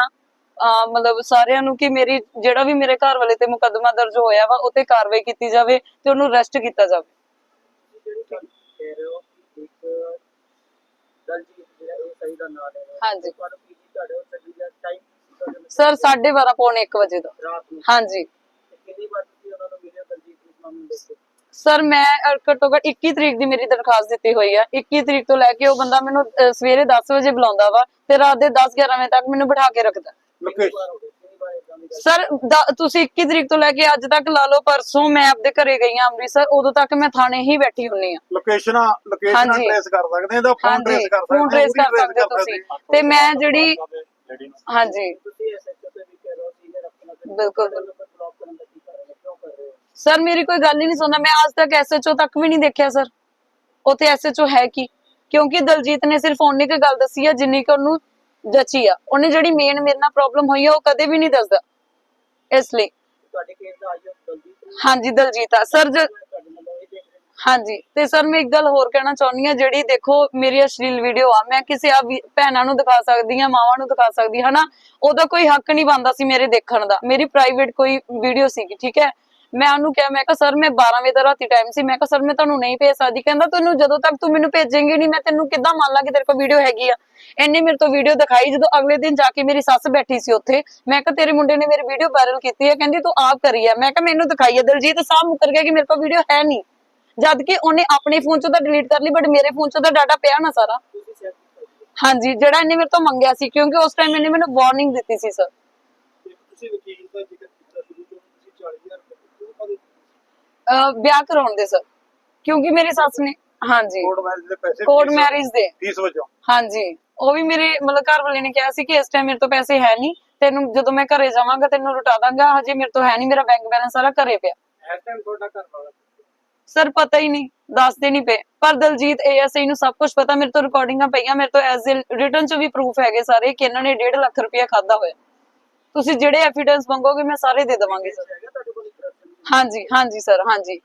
ਮਤਲਬ ਸਾਰਿਆਂ ਨੂੰ ਕਿ ਮੇਰੀ, ਜਿਹੜਾ ਵੀ ਮੇਰੇ ਘਰ ਵਾਲੇ ਤੇ ਮੁਕੱਦਮਾ ਦਰਜ ਹੋਇਆ ਵਾ, ਉਹ ਤੇ ਕਾਰਵਾਈ ਕੀਤੀ ਜਾਵੇ ਤੇ ਉਹਨੂੰ ਅਰੈਸਟ ਕੀਤਾ ਜਾਵੇ। ਕਹਿ ਰਹੇ ਹੋ, ਇੱਕ ਸਹੀ ਦਾ ਹਾਂਜੀ। ਤੁਹਾਨੂੰ ਪੀਜੀ ਤੁਹਾਡੇ ਉਹ ਸਹੀ ਦਾ ਟਾਈਮ ਸਰ 12:30 ਪੌਣੇ 1 ਵਜੇ ਦਾ। ਰਾਤ ਨੂੰ। ਹਾਂਜੀ। ਤੇ ਕਿੰਨੀ ਵਾਰ ਤੁਸੀਂ ਉਹਨਾਂ ਨੂੰ ਮਿਲਿਆ ਦਲਜੀਤ ਇਸ ਮਾਮਲੇ ਨੂੰ ਦੇਖੋ? ਸਰ ਮੈਂ ਘੱਟੋ ਘੱਟ 21 ਤਰੀਕ ਦੀ ਮੇਰੀ ਦਰਖਾਸਤ ਦਿੱਤੀ ਹੋਈ ਆ। 21 ਤਰੀਕ ਤੋਂ ਲੈ ਕੇ ਉਹ ਬੰਦਾ ਮੈਨੂੰ ਅਹ, ਸਵੇਰੇ 10 ਵਜੇ ਬੁਲਾਉਂਦਾ ਵਾ ਤੇ ਰਾਤ ਦੇ 10 11 ਵਜੇ ਤੱਕ ਮੈਨੂੰ ਬਿਠਾ ਕੇ ਰੱਖਦਾ। ਸਰ ਤੁਸੀਂ 21 ਤਰੀਕ ਤੋਂ ਲੈ ਕੇ ਅੱਜ ਤੱਕ ਲਾ ਲਓ ਪਰਸੋਂ ਮੈਂ ਆਪਦੇ ਘਰੇ ਗਈ ਆ ਅੰਮ੍ਰਿਤਸਰ ਉਦੋਂ ਤੱਕ ਮੈਂ ਥਾਣੇ ਹੀ ਬੈਠੀ ਹੁੰਨੀ ਆ ਲੋਕੇਸ਼ਨਾਂ ਲੋਕੇਸ਼ਨਾਂ। ਟ੍ਰੇਸ ਕਰ ਸਕਦੇ ਇਹਦਾ ਫੋਨ ਟ੍ਰੇਸ ਕਰ ਸਕਦੇ ਫੋਨ ਟ੍ਰੇਸ ਕਰ ਸਕਦੇ ਤੁਸੀਂ। ਤੇ ਮੈਂ ਜਿਹੜੀ ਹਾਂਜੀ। ਬਿਲਕੁਲ। ਸਰ ਮੇਰੀ ਕੋਈ ਗੱਲ ਹੀ ਨਹੀਂ ਸੁਣਦਾ। ਮੈਂ ਅੱਜ ਤੱਕ ਐਸਐਚਓ ਤੱਕ ਵੀ ਨਹੀਂ ਦੇਖਿਆ ਸਰ। ਉੱਥੇ ਐਸਐਚਓ ਹੈ ਕੀ? ਕਿਉਂਕਿ ਦਲਜੀਤ ਨੇ ਸਿਰਫ ਓਨੀ ਕੁ ਗੱਲ ਦੱਸੀ ਆ ਜਿੰਨੀ ਕਿ ਉਹਨੂੰ ਜਚੀ ਆ। ਉਹਨੇ ਜਿਹੜੀ ਮੇਨ ਮੇਰੇ ਨਾਲ ਪ੍ਰੋਬਲਮ ਹੋਈ ਆ ਉਹ ਕਦੇ ਵੀ ਨਹੀਂ ਦੱਸਦਾ। ਇਸ ਲਈ। ਤੁਹਾਡੇ ਕੇਸ ਦਾ ਆਈਓ ਦਲਜੀਤ? ਨੇ ਹਾਂਜੀ ਦਲਜੀਤ ਆ। ਸਰ ਹਾਂਜੀ। ਤੇ ਸਰ ਮੈਂ ਇੱਕ ਗੱਲ ਹੋਰ ਕਹਿਣਾ ਚਾਹੁੰਦੀ ਆ ਜਿਹੜੀ ਦੇਖੋ ਮੇਰੀ ਅਸ਼ਲੀਲ ਵੀਡੀਓ ਆ ਮੈਂ ਕਿਸੇ ਆ ਭੈਣਾਂ ਨੂੰ ਦਿਖਾ ਸਕਦੀ ਆ ਮਾਵਾਂ ਨੂੰ ਦਿਖਾ ਸਕਦੀ ਹਨਾ? ਉਹਦਾ ਕੋਈ ਹੱਕ ਨਹੀਂ ਬਣਦਾ ਸੀ ਮੇਰੇ ਦੇਖਣ ਦਾ। ਮੇਰੀ ਪ੍ਰਾਈਵੇਟ ਕੋਈ ਵੀਡੀਓ ਸੀਗੀ ਠੀਕ ਹੈ? ਮੈਂ ਉਹਨੂੰ ਕਿਹਾ, ਮੈਂ ਕਿਹਾ, ਸਰ, ਮੈਂ 12 ਵਜੇ ਦਾ ਰਾਤੀ ਟਾਈਮ ਸੀ। ਮੈਂ ਕਿਹਾ, ਸਰ, ਮੈਂ ਤੁਹਾਨੂੰ ਨਹੀਂ ਭੇਜ ਸਕਦੀ। ਕਹਿੰਦਾ, ਤੈਨੂੰ ਜਦੋਂ ਤੱਕ ਤੂੰ ਮੈਨੂੰ ਭੇਜੇਂਗੀ ਨਹੀਂ, ਮੈਂ ਤੈਨੂੰ ਕਿੱਦਾਂ ਮੰਨ ਲਾਂ ਕਿ ਤੇਰੇ ਕੋਲ ਵੀਡੀਓ ਹੈਗੀ ਆ? ਇਹਨੇ ਮੇਰੇ ਤੋਂ ਵੀਡੀਓ ਦਿਖਾਈ, ਜਦੋਂ ਅਗਲੇ ਦਿਨ ਜਾ ਕੇ ਮੇਰੀ ਸੱਸ ਬੈਠੀ ਸੀ ਉੱਥੇ। ਮੈਂ ਕਿਹਾ, ਤੇਰੇ ਮੁੰਡੇ ਨੇ ਮੇਰੀ ਵੀਡੀਓ ਵਾਇਰਲ ਕੀਤੀ ਹੈ ਕਹਿੰਦੀ, ਤੂੰ ਆਪ ਕਰੀ ਆ। ਮੈਂ ਕਿਹਾ, ਮੈਨੂੰ ਦਿਖਾਈ ਹੈ ਦਲਜੀਤ, ਸਾਹ ਮੁਕਰ ਗਿਆ ਕਿ ਮੇਰੇ ਕੋਲ ਵੀਡੀਓ ਹੈ ਨਹੀਂ। ਜਦ ਕਿ ਉਹਨੇ ਆਪਣੇ ਫੋਨ ਚੋਂ ਤਾਂ ਡਿਲੀਟ ਕਰ ਲਈ ਬਟ ਮੇਰੇ ਫੋਨ ਚੋਂ ਤਾਂ ਡਾਟਾ ਪਿਆ ਨਾ ਸਾਰਾ। ਹਾਂਜੀ, ਜਿਹੜਾ ਇਹਨੇ ਮੇਰੇ ਤੋਂ ਮੰਗਿਆ ਸੀ, ਕਿਉਂਕਿ ਉਸ ਟਾਈਮ ਇਹਨੇ ਮੈਨੂੰ ਵਾਰਨਿੰਗ ਦਿੱਤੀ ਸੀ ਸਰ ਤੁਸੀਂ ਵਕੀਲ ਦਾ ਜ਼ਿਕਰ ਕੀਤਾ ਸ਼ੁਰੂ ਤੋਂ ਤੁਸੀਂ 40000 ਰੁਪਏ ਕਿਉਂ ਕਾਹਦੇ ਵਿਆਹ ਕਰਾਉਣ ਦੇ ਸਰ। ਕਿਉਂਕਿ ਮੇਰੀ ਸੱਸ ਨੇ ਹਾਂਜੀ। ਕੋਰਟ ਮੈਰਿਜ ਦੇ ਪੈਸੇ ਕੋਰਟ ਮੈਰਿਜ ਦੇ। ਫੀਸ ਵਜੋਂ। ਹਾਂਜੀ। ਉਹ ਵੀ ਮੇਰੇ ਮਤਲਬ ਘਰ ਵਾਲੇ ਨੇ ਕਿਹਾ ਸੀ ਕਿ ਇਸ ਟਾਈਮ ਮੇਰੇ ਤੋਂ ਪੈਸੇ ਹੈ ਨਹੀਂ। ਤੈਨੂੰ ਜਦੋਂ ਮੈਂ ਘਰੇ ਜਾਵਾਂਗਾ ਤੈਨੂੰ ਲੁਟਾ ਦਾਂਗਾ। ਹਜੇ ਮੇਰੇ ਤੋਂ ਹੈ ਨਹੀਂ। ਮੇਰਾ ਬੈਂਕ ਬੈਲੈਂਸ ਸਾਰਾ ਘਰੇ ਪਿਆ। ਇਸ ਟਾਈਮ ਤੁਹਾਡਾ ਘਰ ਵਾਲਾ ਸਰ ਪਤਾ ਹੀ ਨਹੀਂ। ਦੱਸਦੇ ਨਹੀਂ ਪਏ। ਪਰ ਦਲਜੀਤ ਏਐਸਆਈ ਨੂੰ ਸਭ ਕੁਝ ਪਤਾ। ਮੇਰੇ ਤੋਂ ਰਿਕਾਰਡਿੰਗਾਂ ਪਈਆਂ। ਮੇਰੇ ਤੋਂ ਐਜ਼ ਰਿਟਰਨ ਚ ਵੀ ਪ੍ਰੂਫ ਹੈਗੇ ਸਾਰੇ ਕਿ ਇਹਨਾਂ ਨੇ 1.5 ਲੱਖ ਰੁਪਇਆ ਖਾਦਾ ਹੋਇਆ। ਤੁਸੀਂ ਜਿਹੜੇ ਐਵੀਡੈਂਸ ਮੰਗੋਗੇ ਮੈਂ ਸਾਰੇ ਦੇ ਦੇਵਾਂਗੀ ਸਰ ਹੈਗਾ ਤੁਹਾਡੇ ਕੋਲ ਇੱਕ ਰਸਮ ਹਾਂਜੀ ਹਾਂਜੀ ਸਰ ਹਾਂਜੀ।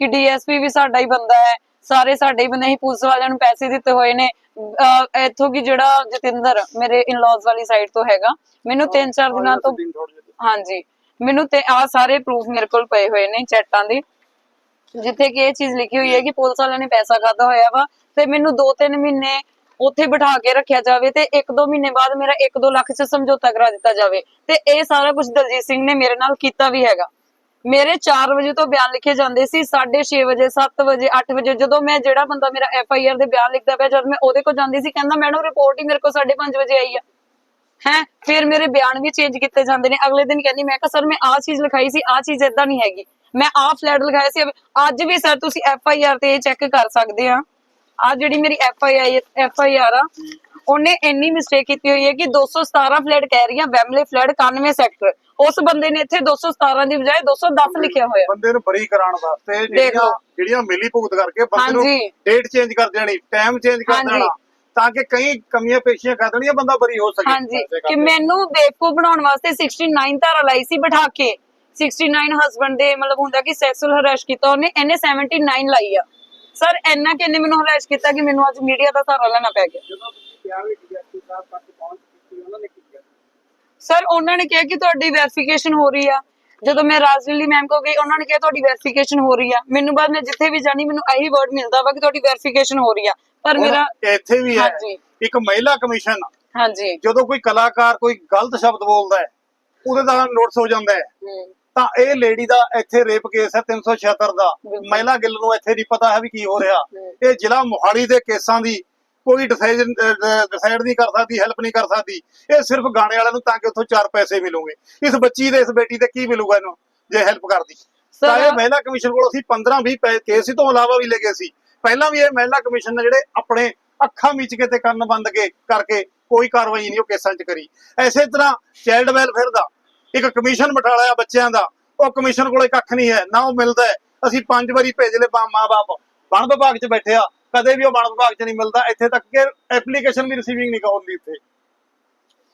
ਕਿ ਡੀਐਸਪੀ ਵੀ ਸਾਡਾ ਹੀ ਬੰਦਾ ਹੈ। ਸਾਰੇ ਸਾਡੇ ਹੀ ਬੰਦੇ ਹੀ ਪੁਲਿਸ ਵਾਲਿਆਂ ਨੂੰ ਪੈਸੇ ਦਿੱਤੇ ਹੋਏ ਨੇ। ਅਹ ਇੱਥੋਂ ਕੀ ਜਿਹੜਾ ਜਤਿੰਦਰ ਮੇਰੇ ਇਨ-ਲॉज ਵਾਲੀ ਸਾਈਡ ਤੋਂ ਹੈਗਾ ਮੈਨੂੰ 3-4 ਦਿਨਾਂ ਤੋਂ। ਹਾਂਜੀ ਮੈਨੂੰ ਤੇ ਆ ਸਾਰੇ ਪ੍ਰੂਫ ਮੇਰੇ ਕੋਲ ਪਏ ਹੋਏ ਨੇ ਚੈਟਾਂ ਦੇ। ਜਿੱਥੇ ਕਿ ਇਹ ਚੀਜ਼ ਲਿਖੀ ਹੋਈ ਹੈ ਕਿ ਪੁਲਿਸ ਵਾਲਿਆਂ ਨੇ ਪੈਸਾ ਖਾਦਾ ਹੋਇਆ ਵਾ ਤੇ ਮੈਨੂੰ 2-3 ਮਹੀਨੇ ਉੱਥੇ ਬਿਠਾ ਕੇ ਰੱਖਿਆ ਜਾਵੇ ਤੇ 1-2 ਮਹੀਨੇ ਬਾਅਦ ਮੇਰਾ 1-2 ਲੱਖ ਚ ਸਮਝੌਤਾ ਕਰਾ ਦਿੱਤਾ ਜਾਵੇ। ਤੇ ਇਹ ਸਾਰਾ ਕੁਝ ਦਲਜੀਤ ਸਿੰਘ ਨੇ ਮੇਰੇ ਨਾਲ ਕੀਤਾ ਵੀ ਹੈਗਾ। ਮੇਰੇ 4 ਵਜੇ ਤੋਂ ਬਿਆਨ ਲਿਖੇ ਜਾਂਦੇ ਸੀ 6:30 ਵਜੇ 7 ਵਜੇ 8 ਵਜੇ, ਜਦੋਂ ਮੈਂ ਜਿਹੜਾ ਬੰਦਾ ਮੇਰਾ ਐਫ ਆਈ ਆਰ ਦੇ ਬਿਆਨ ਲਿਖਦਾ ਪਿਆ, ਜਦ ਮੈਂ ਉਹਦੇ ਕੋਲ ਜਾਂਦੀ ਸੀ, ਕਹਿੰਦਾ ਮੈਡਮ ਰਿਪੋਰਟ ਹੀ ਮੇਰੇ ਕੋਲ 5:30 ਵਜੇ ਆਈ ਆ। ਹੈ? ਫਿਰ ਮੇਰੇ ਬਿਆਨ ਵੀ ਚੇਂਜ ਕੀਤੇ ਜਾਂਦੇ ਨੇ। ਅਗਲੇ ਦਿਨ ਕਹਿੰਦੀ, ਮੈਂ ਕਿਹਾ, ਸਰ, ਮੈਂ ਆਹ ਚੀਜ਼ ਲਿਖਾਈ ਸੀ, ਆਹ ਚੀਜ਼ ਇਦਾਂ ਨਹੀਂ ਹੈਗੀ। ਮੈਂ ਆਹ ਫਲੈਟ ਲਿਖਾਇਆ ਸੀ। ਅੱਜ ਵੀ ਸਰ, ਤੁਸੀਂ ਐਫ ਆਈ ਆਰ ਤੇ ਚੈੱਕ ਕਰ ਸਕਦੇ ਆ। ਆ ਜਿਹੜੀ ਮੇਰੀ F I I F I R ਆ, ਉਹਨੇ ਇੰਨੀ ਮਿਸਟੇਕ ਕੀਤੀ ਹੋਈ ਹੈ ਕਿ 217 ਫਲੈਟ ਕਹਿ ਰਹੀ ਆ, ਵੈਮਲੇ ਫਲੈਟ 91 ਸੈਕਟਰ ਉਸ ਬੰਦੇ ਨੇ ਇੱਥੇ 217 ਦੀ ਬਜਾਏ 210 ਲਿਖਿਆ ਹੋਇਆ ਬੰਦੇ ਨੂੰ ਬਰੀ ਕਰਾਉਣ ਵਾਸਤੇ ਜਿਹੜੀਆਂ। ਜਿਹੜੀਆਂ ਮਿਲੀ ਭੁਗਤ ਕਰਕੇ ਬੰਦੇ ਨੂੰ। ਡੇਟ ਚੇਂਜ ਕਰ ਦੇਣੀ ਟਾਈਮ ਚੇਂਜ ਕਰ। ਦੇਣਾ ਤਾਂ ਕਿ ਕਈ ਕਮੀਆਂ ਪੇਸ਼ੀਆਂ ਕਰ ਦੇਣੀਆਂ ਬੰਦਾ ਬਰੀ ਹੋ ਸਕੇ ਹਾਂਜੀ ਕਿ। ਮੈਨੂੰ ਬੇਵਕੂਫ ਬਣਾਉਣ ਵਾਸਤੇ 69 ਧਾਰਾ ਲਾਈ ਸੀ ਬਿਠਾ ਕੇ 69 ਹਸਬੰਡ ਦੇ ਮਤਲਬ ਹੁੰਦਾ ਕਿ ਸੈਕਸੁਅਲ ਹਰੈਸ਼ ਕੀਤਾ ਉਹਨੇ ਇਹਨੇ 79 ਲਾਈ ਆ ਸਰ ਇੰਨਾ ਕਿ ਇਹਨੇ ਮੈਨੂੰ ਹਰੈਸ਼ ਕੀਤਾ ਕਿ ਮੈਨੂੰ ਅੱਜ ਮੀਡੀਆ ਦਾ ਸਹਾਰਾ ਲੈਣਾ ਪੈ ਗਿਆ ਜਦੋਂ ਤੁਸੀਂ ਬਿਆਨ ਵਿੱਚ ਡੀਐਸਪੀ ਸਾਹਿਬ ਤੱਕ ਪਹੁੰਚ ਕੀਤੀ ਉਹਨਾਂ ਨੇ ਕੀ ਕਿਹਾ ਸਰ ਉਹਨਾਂ ਨੇ ਕਿਹਾ ਕਿ ਤੁਹਾਡੀ ਵੈਰੀਫਿਕੇਸ਼ਨ ਹੋ ਰਹੀ ਆ। ਜਦੋਂ ਮੈਂ ਰਾਜਲੀਲੀ ਮੈਮ ਕੋ ਗਈ ਉਹਨਾਂ ਨੇ ਕਿਹਾ ਤੁਹਾਡੀ ਵੈਰੀਫਿਕੇਸ਼ਨ ਹੋ ਰਹੀ ਆ। ਮੈਨੂੰ ਬਾਅਦ ਮੈਂ ਜਿੱਥੇ ਵੀ ਜਾਣੀ ਮੈਨੂੰ ਇਹੀ ਵਰਡ ਮਿਲਦਾ ਵਾ ਕਿ ਤੁਹਾਡੀ ਵੈਰੀਫਿਕੇਸ਼ਨ ਹੋ ਰਹੀ ਆ। ਪਰ ਮੇਰਾ ਇੱਥੇ ਵੀ ਹੈ। ਹਾਂਜੀ। ਇੱਕ ਮਹਿਲਾ ਕਮਿਸ਼ਨ। ਹਾਂਜੀ। ਜਦੋਂ ਕੋਈ ਕਲਾਕਾਰ ਕੋਈ ਗਲਤ ਸ਼ਬਦ ਬੋਲਦਾ ਹੈ ਉਹਦੇ ਦਾ ਨੋਟਿਸ ਹੋ ਜਾਂਦਾ ਹੈ। ਤਾਂ ਇਹ ਲੇਡੀ ਦਾ ਇੱਥੇ ਰੇਪ ਕੇਸ ਹੈ 376 ਦਾ। ਮਹਿਲਾ ਗਿੱਲ ਨੂੰ ਇੱਥੇ ਨਹੀਂ ਪਤਾ ਹੈ ਵੀ ਕੀ ਹੋ ਰਿਹਾ। ਇਹ ਜ਼ਿਲ੍ਹਾ ਮੋਹਾਲੀ ਦੇ ਕੇਸਾਂ ਦੀ ਕੋਈ ਡਿਸਾਈਜਨ ਡਿਸਾਈਡ ਨਹੀਂ ਕਰ ਸਕਦੀ ਹੈਲਪ ਨਹੀਂ ਕਰ ਸਕਦੀ। ਇਹ ਸਿਰਫ ਗਾਣੇ ਵਾਲਿਆਂ ਨੂੰ ਤਾਂ ਕਿ ਉੱਥੋਂ ਚਾਰ ਪੈਸੇ ਮਿਲੂਗੇ। ਇਸ ਬੱਚੀ ਦੇ ਇਸ ਬੇਟੀ ਤੇ ਕੀ ਮਿਲੂਗਾ ਇਹਨੂੰ ਜੇ ਹੈਲਪ ਕਰਦੀ। ਤਾਂ ਇਹ ਮਹਿਲਾ ਕਮਿਸ਼ਨ ਕੋਲ ਅਸੀਂ 15 20 ਕੇਸ ਤੋਂ ਇਲਾਵਾ ਵੀ ਲੈ ਗਏ ਸੀ। ਪਹਿਲਾਂ ਵੀ ਇਹ ਮਹਿਲਾ ਕਮਿਸ਼ਨ ਨੇ ਜਿਹੜੇ ਆਪਣੇ ਅੱਖਾਂ ਮੀਚ ਕੇ ਤੇ ਕੰਨ ਬੰਦ ਕੇ ਕਰਕੇ ਕੋਈ ਕਾਰਵਾਈ ਨਹੀਂ ਉਹ ਕੇਸਾਂ 'ਚ ਕਰੀ। ਐਸੇ ਤਰ੍ਹਾਂ ਚਾਈਲਡ ਵੈਲਫੇਅਰ ਦਾ ਇੱਕ ਕਮਿਸ਼ਨ ਬਿਠਾ ਲਿਆ ਬੱਚਿਆਂ ਦਾ ਉਹ ਕਮਿਸ਼ਨ ਕੋਲੇ ਕੱਖ ਨਹੀਂ ਹੈ ਨਾ ਉਹ ਮਿਲਦਾ ਅਸੀਂ ਪੰਜ ਵਾਰੀ ਭੇਜ ਲਏ ਮਾਂ-ਬਾਪ। ਵਣ ਵਿਭਾਗ 'ਚ ਬੈਠੇ ਆ ਕਦੇ ਵੀ ਉਹ ਵਣ ਵਿਭਾਗ 'ਚ ਨਹੀਂ ਮਿਲਦਾ ਇੱਥੇ ਤੱਕ ਕਿ ਐਪਲੀਕੇਸ਼ਨ ਵੀ ਰਿਸੀਵਿੰਗ ਨਹੀਂ ਹੁੰਦੀ ਇੱਥੇ।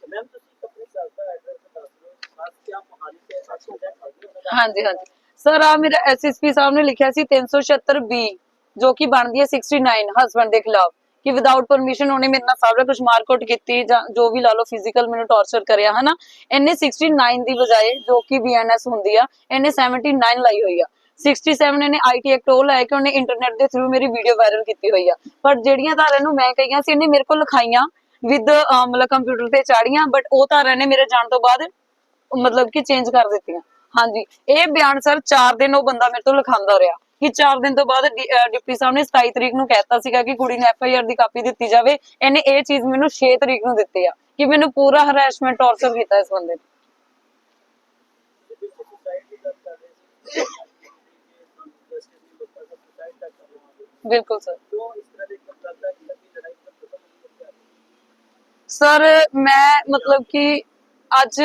ਮੈਮ ਤੁਸੀਂ ਆਪਣੀ ਸੈਲਫ ਦਾ ਐਡਰੈਸ ਦੱਸ ਦਿਓ ਖਾਸ ਕਿਆ ਮੋਹਾਲੀ ਤੇ ਅੱਛਾ ਜੈ ਖਾਦੀ ਉਹਨਾਂ ਦਾ ਹਾਂਜੀ ਹਾਂਜੀ। ਸਰ ਆ ਮੇਰਾ ਐਸਐਸਪੀ ਸਾਹਿਬ ਨੇ ਲਿਖਿਆ ਸੀ 376 ਬੀ ਜੋ ਕਿ ਬਣਦੀ ਹੈ 69 ਹਸਬੰਡ ਦੇ ਖਿਲਾਫ ਕਿ ਵਿਦਆਊਟ ਪਰਮਿਸ਼ਨ ਉਹਨੇ ਮੇਰੇ ਨਾਲ ਸਾਰਾ ਕੁਝ ਮਾਰਕਆਊਟ ਕੀਤੀ ਜਾਂ ਜੋ ਵੀ ਲਾ ਲਓ ਫਿਜ਼ੀਕਲ ਮੈਨੂੰ ਟੌਰਚਰ ਕਰਿਆ ਹਨਾ? ਇਹਨੇ 69 ਦੀ ਬਜਾਏ ਜੋ ਕਿ ਬੀਐਨਐਸ ਹੁੰਦੀ ਆ ਇਹਨੇ 79 ਲਾਈ ਹੋਈ ਆ। 67 ਇਹਨੇ ਆਈਟੀ ਐਕਟ ਉਹ ਲਾਇਆ ਕਿ ਉਹਨੇ ਇੰਟਰਨੈਟ ਦੇ ਥਰੂ ਮੇਰੀ ਵੀਡੀਓ ਵਾਇਰਲ ਕੀਤੀ ਹੋਈ ਆ। ਪਰ ਜਿਹੜੀਆਂ ਧਾਰਾਂ ਨੂੰ ਮੈਂ ਕਹੀਆਂ ਸੀ, ਇਹਨੇ ਮੇਰੇ ਕੋਲ ਲਿਖਾਈਆਂ ਵਿਦ ਮਤਲਬ ਕੰਪਿਊਟਰ ਤੇ ਚਾੜੀਆਂ ਬਟ ਉਹ ਧਾਰਾਂ ਨੇ ਮੇਰੇ ਜਾਣ ਤੋਂ ਬਾਅਦ ਮਤਲਬ ਕਿ ਚੇਂਜ ਕਰ ਦਿੱਤੀਆਂ। ਹਾਂਜੀ, ਇਹ ਬਿਆਨ ਸਰ 4 ਦਿਨ ਉਹ ਬੰਦਾ ਮੇਰੇ ਤੋਂ ਲਿਖਾਉਂਦਾ ਰਿਹਾ ਕਿ 4 ਦਿਨ ਤੋਂ ਬਾਅਦ ਡਿਪਟੀ ਸਾਹਿਬ ਨੇ 27 ਤਰੀਕ ਨੂੰ ਕਹਿਤਾ ਸੀਗਾ ਕਿ ਕੁੜੀ ਨੂੰ ਐਫ ਆਈ ਆਰ ਦੀ ਕਾਪੀ ਦਿੱਤੀ ਜਾਵੇ। ਇਹਨੇ ਇਹ ਚੀਜ਼ ਮੈਨੂੰ 6 ਤਰੀਕ ਨੂੰ ਦਿੱਤੀ ਆ ਕਿ ਮੈਨੂੰ ਪੂਰਾ ਹਰੈਸਮੈਂਟ ਟੌਰਚਰ ਕੀਤਾ ਇਸ ਬੰਦੇ ਨੇ। ਨਹੀਂ ਹੋ ਸਰ ਮੈਂ ਮਤਲਬ ਕਿ ਅੱਜ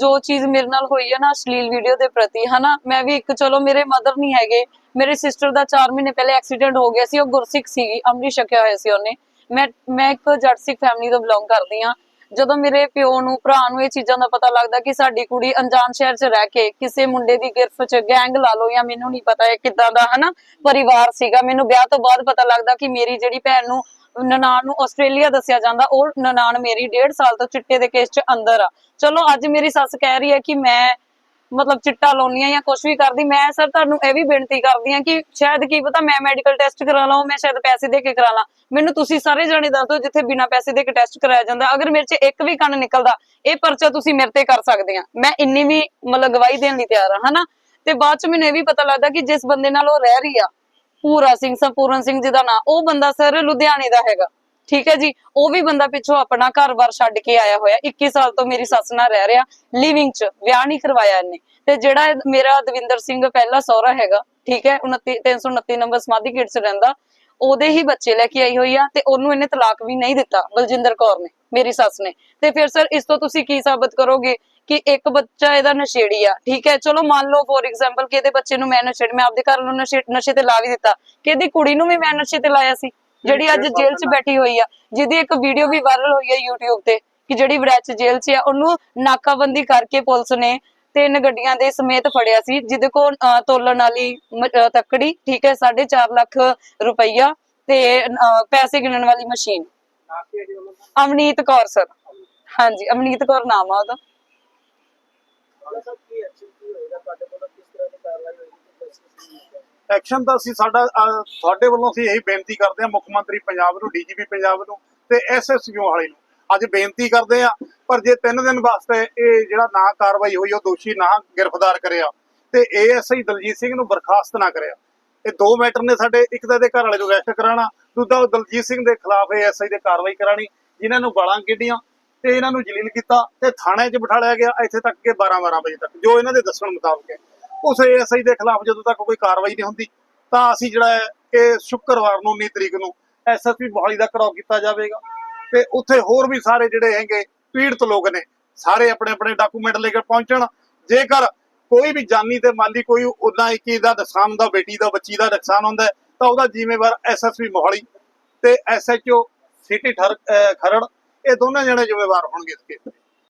ਜੋ ਚੀਜ਼ ਮੇਰੇ ਨਾਲ ਹੋਈ ਹੈ ਨਾ ਅਸ਼ਲੀਲ ਵੀਡੀਓ ਦੇ ਪ੍ਰਤੀ ਹਨਾ ਮੈਂ ਵੀ ਇੱਕ ਚਲੋ ਮੇਰੇ ਮਦਰ ਨਹੀਂ ਹੈਗੇ ਮੇਰੇ ਸਿਸਟਰ ਦਾ 4 ਮਹੀਨੇ ਪਹਿਲੇ ਐਕਸੀਡੈਂਟ ਹੋ ਗਿਆ ਸੀ ਉਹ ਗੁਰਸਿੱਖ ਸੀਗੀ ਅੰਮ੍ਰਿਤ ਛਕਿਆ ਹੋਇਆ ਸੀ ਉਹਨੇ। ਮੈਂ ਮੈਂ ਇੱਕ ਜੱਟ ਸਿੱਖ ਫੈਮਿਲੀ ਤੋਂ ਬਿਲੋਂਗ ਕਰਦੀ ਆ ਜਦੋਂ ਮੇਰੇ ਪਿਓ ਨੂੰ, ਭਰਾ ਨੂੰ ਇਹ ਚੀਜ਼ਾਂ ਦਾ ਪਤਾ ਲੱਗਦਾ ਕਿ ਸਾਡੀ ਕੁੜੀ ਅਣਜਾਣ ਸ਼ਹਿਰ 'ਚ ਰਹਿ ਕੇ ਕਿਸੇ ਮੁੰਡੇ ਦੀ ਗਿਰਫ 'ਚ ਗੈਂਗ ਲਾ ਲਓ ਜਾਂ ਮੈਨੂੰ ਨਹੀਂ ਪਤਾ ਇਹ ਕਿੱਦਾਂ ਦਾ ਹਨਾ ਪਰਿਵਾਰ ਸੀਗਾ। ਮੈਨੂੰ ਵਿਆਹ ਤੋਂ ਬਾਅਦ ਪਤਾ ਲੱਗਦਾ ਕਿ ਮੇਰੀ ਜਿਹੜੀ ਭੈਣ ਨੂੰ ਨਨਾਣ ਨੂੰ ਆਸਟ੍ਰੇਲੀਆ ਦੱਸਿਆ ਜਾਂਦਾ, ਉਹ ਨਨਾਣ ਮੇਰੀ 1.5 ਸਾਲ ਤੋਂ ਚਿੱਟੇ ਦੇ ਕੇਸ 'ਚ ਅੰਦਰ ਆ। ਚਲੋ ਅੱਜ ਮੇਰੀ ਸੱਸ ਕਹਿ ਰਹੀ ਹੈ ਕਿ ਮੈਂ ਮਤਲਬ ਚਿੱਟਾ ਲਾਉਣੀ ਆ ਜਾਂ ਕੁਝ ਵੀ ਕਰਦੀ, ਮੈਂ ਸਰ ਤੁਹਾਨੂੰ ਇਹ ਵੀ ਬੇਨਤੀ ਕਰਦੀ ਆ ਕਿ ਸ਼ਾਇਦ ਕੀ ਪਤਾ ਮੈਂ ਮੈਡੀਕਲ ਟੈਸਟ ਕਰਾ ਲਾਂ, ਮੈਂ ਸ਼ਾਇਦ ਪੈਸੇ ਦੇ ਕੇ ਕਰਾ ਲਾਂ। ਮੈਨੂੰ ਤੁਸੀਂ ਸਾਰੇ ਜਾਣੇ ਦੱਸ ਦਿਓ ਜਿੱਥੇ ਬਿਨਾਂ ਪੈਸੇ ਦੇ ਕੇ ਟੈਸਟ ਕਰਾਇਆ ਜਾਂਦਾ। ਅਗਰ ਮੇਰੇ 'ਚ ਇੱਕ ਵੀ ਕੰਨ ਨਿਕਲਦਾ, ਇਹ ਪਰਚਾ ਤੁਸੀਂ ਮੇਰੇ ਤੇ ਕਰ ਸਕਦੇ ਆ। ਮੈਂ ਇੰਨੀ ਵੀ ਮਤਲਬ ਗਵਾਹੀ ਦੇਣ ਲਈ ਤਿਆਰ ਆ, ਹਨਾ? ਤੇ ਬਾਅਦ 'ਚ ਮੈਨੂੰ ਇਹ ਵੀ ਪਤਾ ਲੱਗਦਾ ਕਿ ਜਿਸ ਬੰਦੇ ਨਾਲ ਉਹ ਰਹਿ ਰਹੀ ਆ, ਪੂਰਾ ਸਿੰਘ ਸੰਪੂਰਨ ਸਿੰਘ ਜਿਹਦਾ ਨਾਂ, ਉਹ ਬੰਦਾ ਸਰ ਲੁਧਿਆਣੇ ਦਾ ਹੈਗਾ। ਠੀਕ ਹੈ ਜੀ? ਉਹ ਵੀ ਬੰਦਾ ਪਿੱਛੋਂ ਆਪਣਾ ਘਰ-ਬਾਰ ਛੱਡ ਕੇ ਆਇਆ ਹੋਇਆ। 21 ਸਾਲ ਤੋਂ ਮੇਰੀ ਸੱਸ ਨਾਲ ਰਹਿ ਰਿਹਾ ਲਿਵਿੰਗ 'ਚ, ਵਿਆਹ ਨਹੀਂ ਕਰਵਾਇਆ ਇਹਨੇ। ਤੇ ਜਿਹੜਾ ਮੇਰਾ ਦਵਿੰਦਰ ਸਿੰਘ ਪਹਿਲਾ ਸਹੁਰਾ ਹੈਗਾ, ਠੀਕ ਹੈ? 29 329 ਨੰਬਰ ਸਮਾਧੀ ਗੇਟ 'ਚ ਰਹਿੰਦਾ, ਉਹਦੇ ਹੀ ਬੱਚੇ ਲੈ ਕੇ ਆਈ ਹੋਈ ਆ ਤੇ ਉਹਨੂੰ ਇਹਨੇ ਤਲਾਕ ਵੀ ਨਹੀਂ ਦਿੱਤਾ, ਬਲਜਿੰਦਰ ਕੌਰ ਨੇ, ਮੇਰੀ ਸੱਸ ਨੇ। ਤੇ ਫਿਰ ਸਰ, ਇਸ ਤੋਂ ਤੁਸੀਂ ਕੀ ਸਾਬਤ ਕਰੋਗੇ ਕਿ ਇੱਕ ਬੱਚਾ ਇਹਦਾ ਨਸ਼ੇੜੀ ਆ, ਠੀਕ ਹੈ? ਚਲੋ ਮੰਨ ਲਓ ਫੋਰ ਐਗਜ਼ਾਮਪਲ ਕਿ ਇਹਦੇ ਬੱਚੇ ਨੂੰ ਮੈਂ ਨਸ਼ੇੜ, ਮੈਂ ਆਪਦੇ ਘਰ ਨੂੰ ਨਸ਼ੇ ਨਸ਼ੇ ਤੇ ਲਾ ਵੀ ਦਿੱਤਾ। ਕਿ ਇਹਦੀ ਕੁੜੀ ਨੂੰ ਵੀ ਮੈਂ ਨਸ਼ੇ ਤੇ ਲਾਇਆ ਸੀ? ਜਿਹੜੀ ਅੱਜ ਜੇਲ੍ਹ 'ਚ ਬੈਠੀ ਹੋਈ ਆ ਜਿਹਦੀ ਇੱਕ ਵੀਡੀਓ ਵੀ ਵਾਇਰਲ ਹੋਈ ਹੈ YouTube ਤੇ ਕਿ ਜਿਹੜੀ ਵੜੈਚ ਜੇਲ੍ਹ 'ਚ ਆ ਉਹਨੂੰ ਨਾਕਾਬੰਦੀ ਕਰਕੇ ਪੁਲਿਸ ਨੇ ਤਿੰਨ ਗੱਡੀਆਂ ਦੇ ਸਮੇਤ ਫੜਿਆ ਸੀ ਜਿਹਦੇ ਕੋਲ ਤੋਲਣ ਵਾਲੀ ਤੱਕੜੀ ਠੀਕ ਹੈ 4.5 ਲੱਖ ਰੁਪਈਆ ਤੇ ਪੈਸੇ ਗਿਣਨ ਵਾਲੀ ਮਸ਼ੀਨ। ਅਮਨੀਤ ਕੌਰ ਸਰ। ਹਾਂਜੀ ਅਮਨੀਤ ਕੌਰ ਨਾਮ ਆ ਉਹਦਾ ਵਾਲਾ ਸਭ ਕੀ ਐਕਸ਼ਨ ਕੀ ਐਕਸ਼ਨ ਤਾਂ ਅਸੀਂ ਸਾਡਾ ਤੁਹਾਡੇ ਵੱਲੋਂ ਅਸੀਂ ਇਹੀ ਬੇਨਤੀ ਕਰਦੇ ਹਾਂ ਮੁੱਖ ਮੰਤਰੀ ਪੰਜਾਬ ਨੂੰ, ਡੀਜੀਪੀ ਪੰਜਾਬ ਨੂੰ ਤੇ ਐਸਐਸਪੀ ਵਾਲੇ ਨੂੰ। ਅੱਜ ਬੇਨਤੀ ਕਰਦੇ ਆ ਪਰ ਜੇ 3 ਦਿਨ ਵਾਸਤੇ ਇਹ ਜਿਹੜਾ ਨਾ ਕਾਰਵਾਈ ਹੋਈ, ਉਹ ਦੋਸ਼ੀ ਨਾ ਗ੍ਰਿਫਤਾਰ ਕਰਿਆ ਤੇ ਏਐਸਆਈ ਦਲਜੀਤ ਸਿੰਘ ਨੂੰ ਬਰਖਾਸਤ ਨਾ ਕਰਿਆ। ਇਹ ਦੋ ਮੈਟਰ ਨੇ ਸਾਡੇ, ਇੱਕ ਤਾਂ ਇਹਦੇ ਘਰ ਵਾਲੇ ਨੂੰ ਅਰੈਸਟ ਕਰਾਉਣਾ, ਦੂਜਾ ਉਹ ਦਲਜੀਤ ਸਿੰਘ ਦੇ ਖਿਲਾਫ ਏਐਸਆਈ ਦੇ ਕਾਰਵਾਈ ਕਰਾਣੀ ਜਿਨ੍ਹਾਂ ਨੂੰ ਬਾਲਾਂ ਕੱਢੀਆਂ ਤੇ ਇਹਨਾਂ ਨੂੰ ਜਲੀਲ ਕੀਤਾ ਤੇ ਥਾਣੇ 'ਚ ਬਿਠਾਲਿਆ ਗਿਆ, ਇੱਥੇ ਤੱਕ ਕਿ 12 12 ਵਜੇ ਤੱਕ, ਜੋ ਇਹਨਾਂ ਦੇ ਦੱਸਣ ਮੁਤਾਬਕ ਹੈ। ਉਸ ਏਐਸਆਈ ਦੇ ਖਿਲਾਫ ਜਦੋਂ ਤੱਕ ਕੋਈ ਕਾਰਵਾਈ ਨਹੀਂ ਹੁੰਦੀ ਤਾਂ ਅਸੀਂ ਜਿਹੜਾ ਹੈ ਕਿ ਸ਼ੁੱਕਰਵਾਰ ਨੂੰ 19 ਤਰੀਕ ਨੂੰ ਐਸਐਸਪੀ ਮੋਹਾਲੀ ਦਾ ਘਰਾਓ ਕੀਤਾ ਜਾਵੇਗਾ। ਤੇ ਉੱਥੇ ਹੋਰ ਵੀ ਸਾਰੇ ਜਿਹੜੇ ਹੈਗੇ ਪੀੜਤ ਲੋਕ ਨੇ ਸਾਰੇ ਆਪਣੇ ਆਪਣੇ ਡਾਕੂਮੈਂਟ ਲੈ ਕੇ ਪਹੁੰਚਣ। ਜੇਕਰ ਕੋਈ ਵੀ ਜਾਨੀ ਤੇ ਮਾਲੀ ਕੋਈ ਉਦਾਂ ਇੱਕ ਦਾ ਨੁਕਸਾਨ ਹੁੰਦਾ ਬੇਟੀ ਦਾ ਬੱਚੀ ਦਾ ਨੁਕਸਾਨ ਹੁੰਦਾ ਹੈ, ਤਾਂ ਉਹਦਾ ਜ਼ਿੰਮੇਵਾਰ ਐਸਐਸਪੀ ਮੋਹਾਲੀ ਤੇ ਐਸਐਚਓ ਸਿਟੀ ਠਰ ਅਹ ਖਰੜ ਇਹ ਦੋਨੇ ਜਣੇ ਜ਼ਿੰਮੇਵਾਰ ਹੋਣਗੇ ਇਸ ਕੇਸ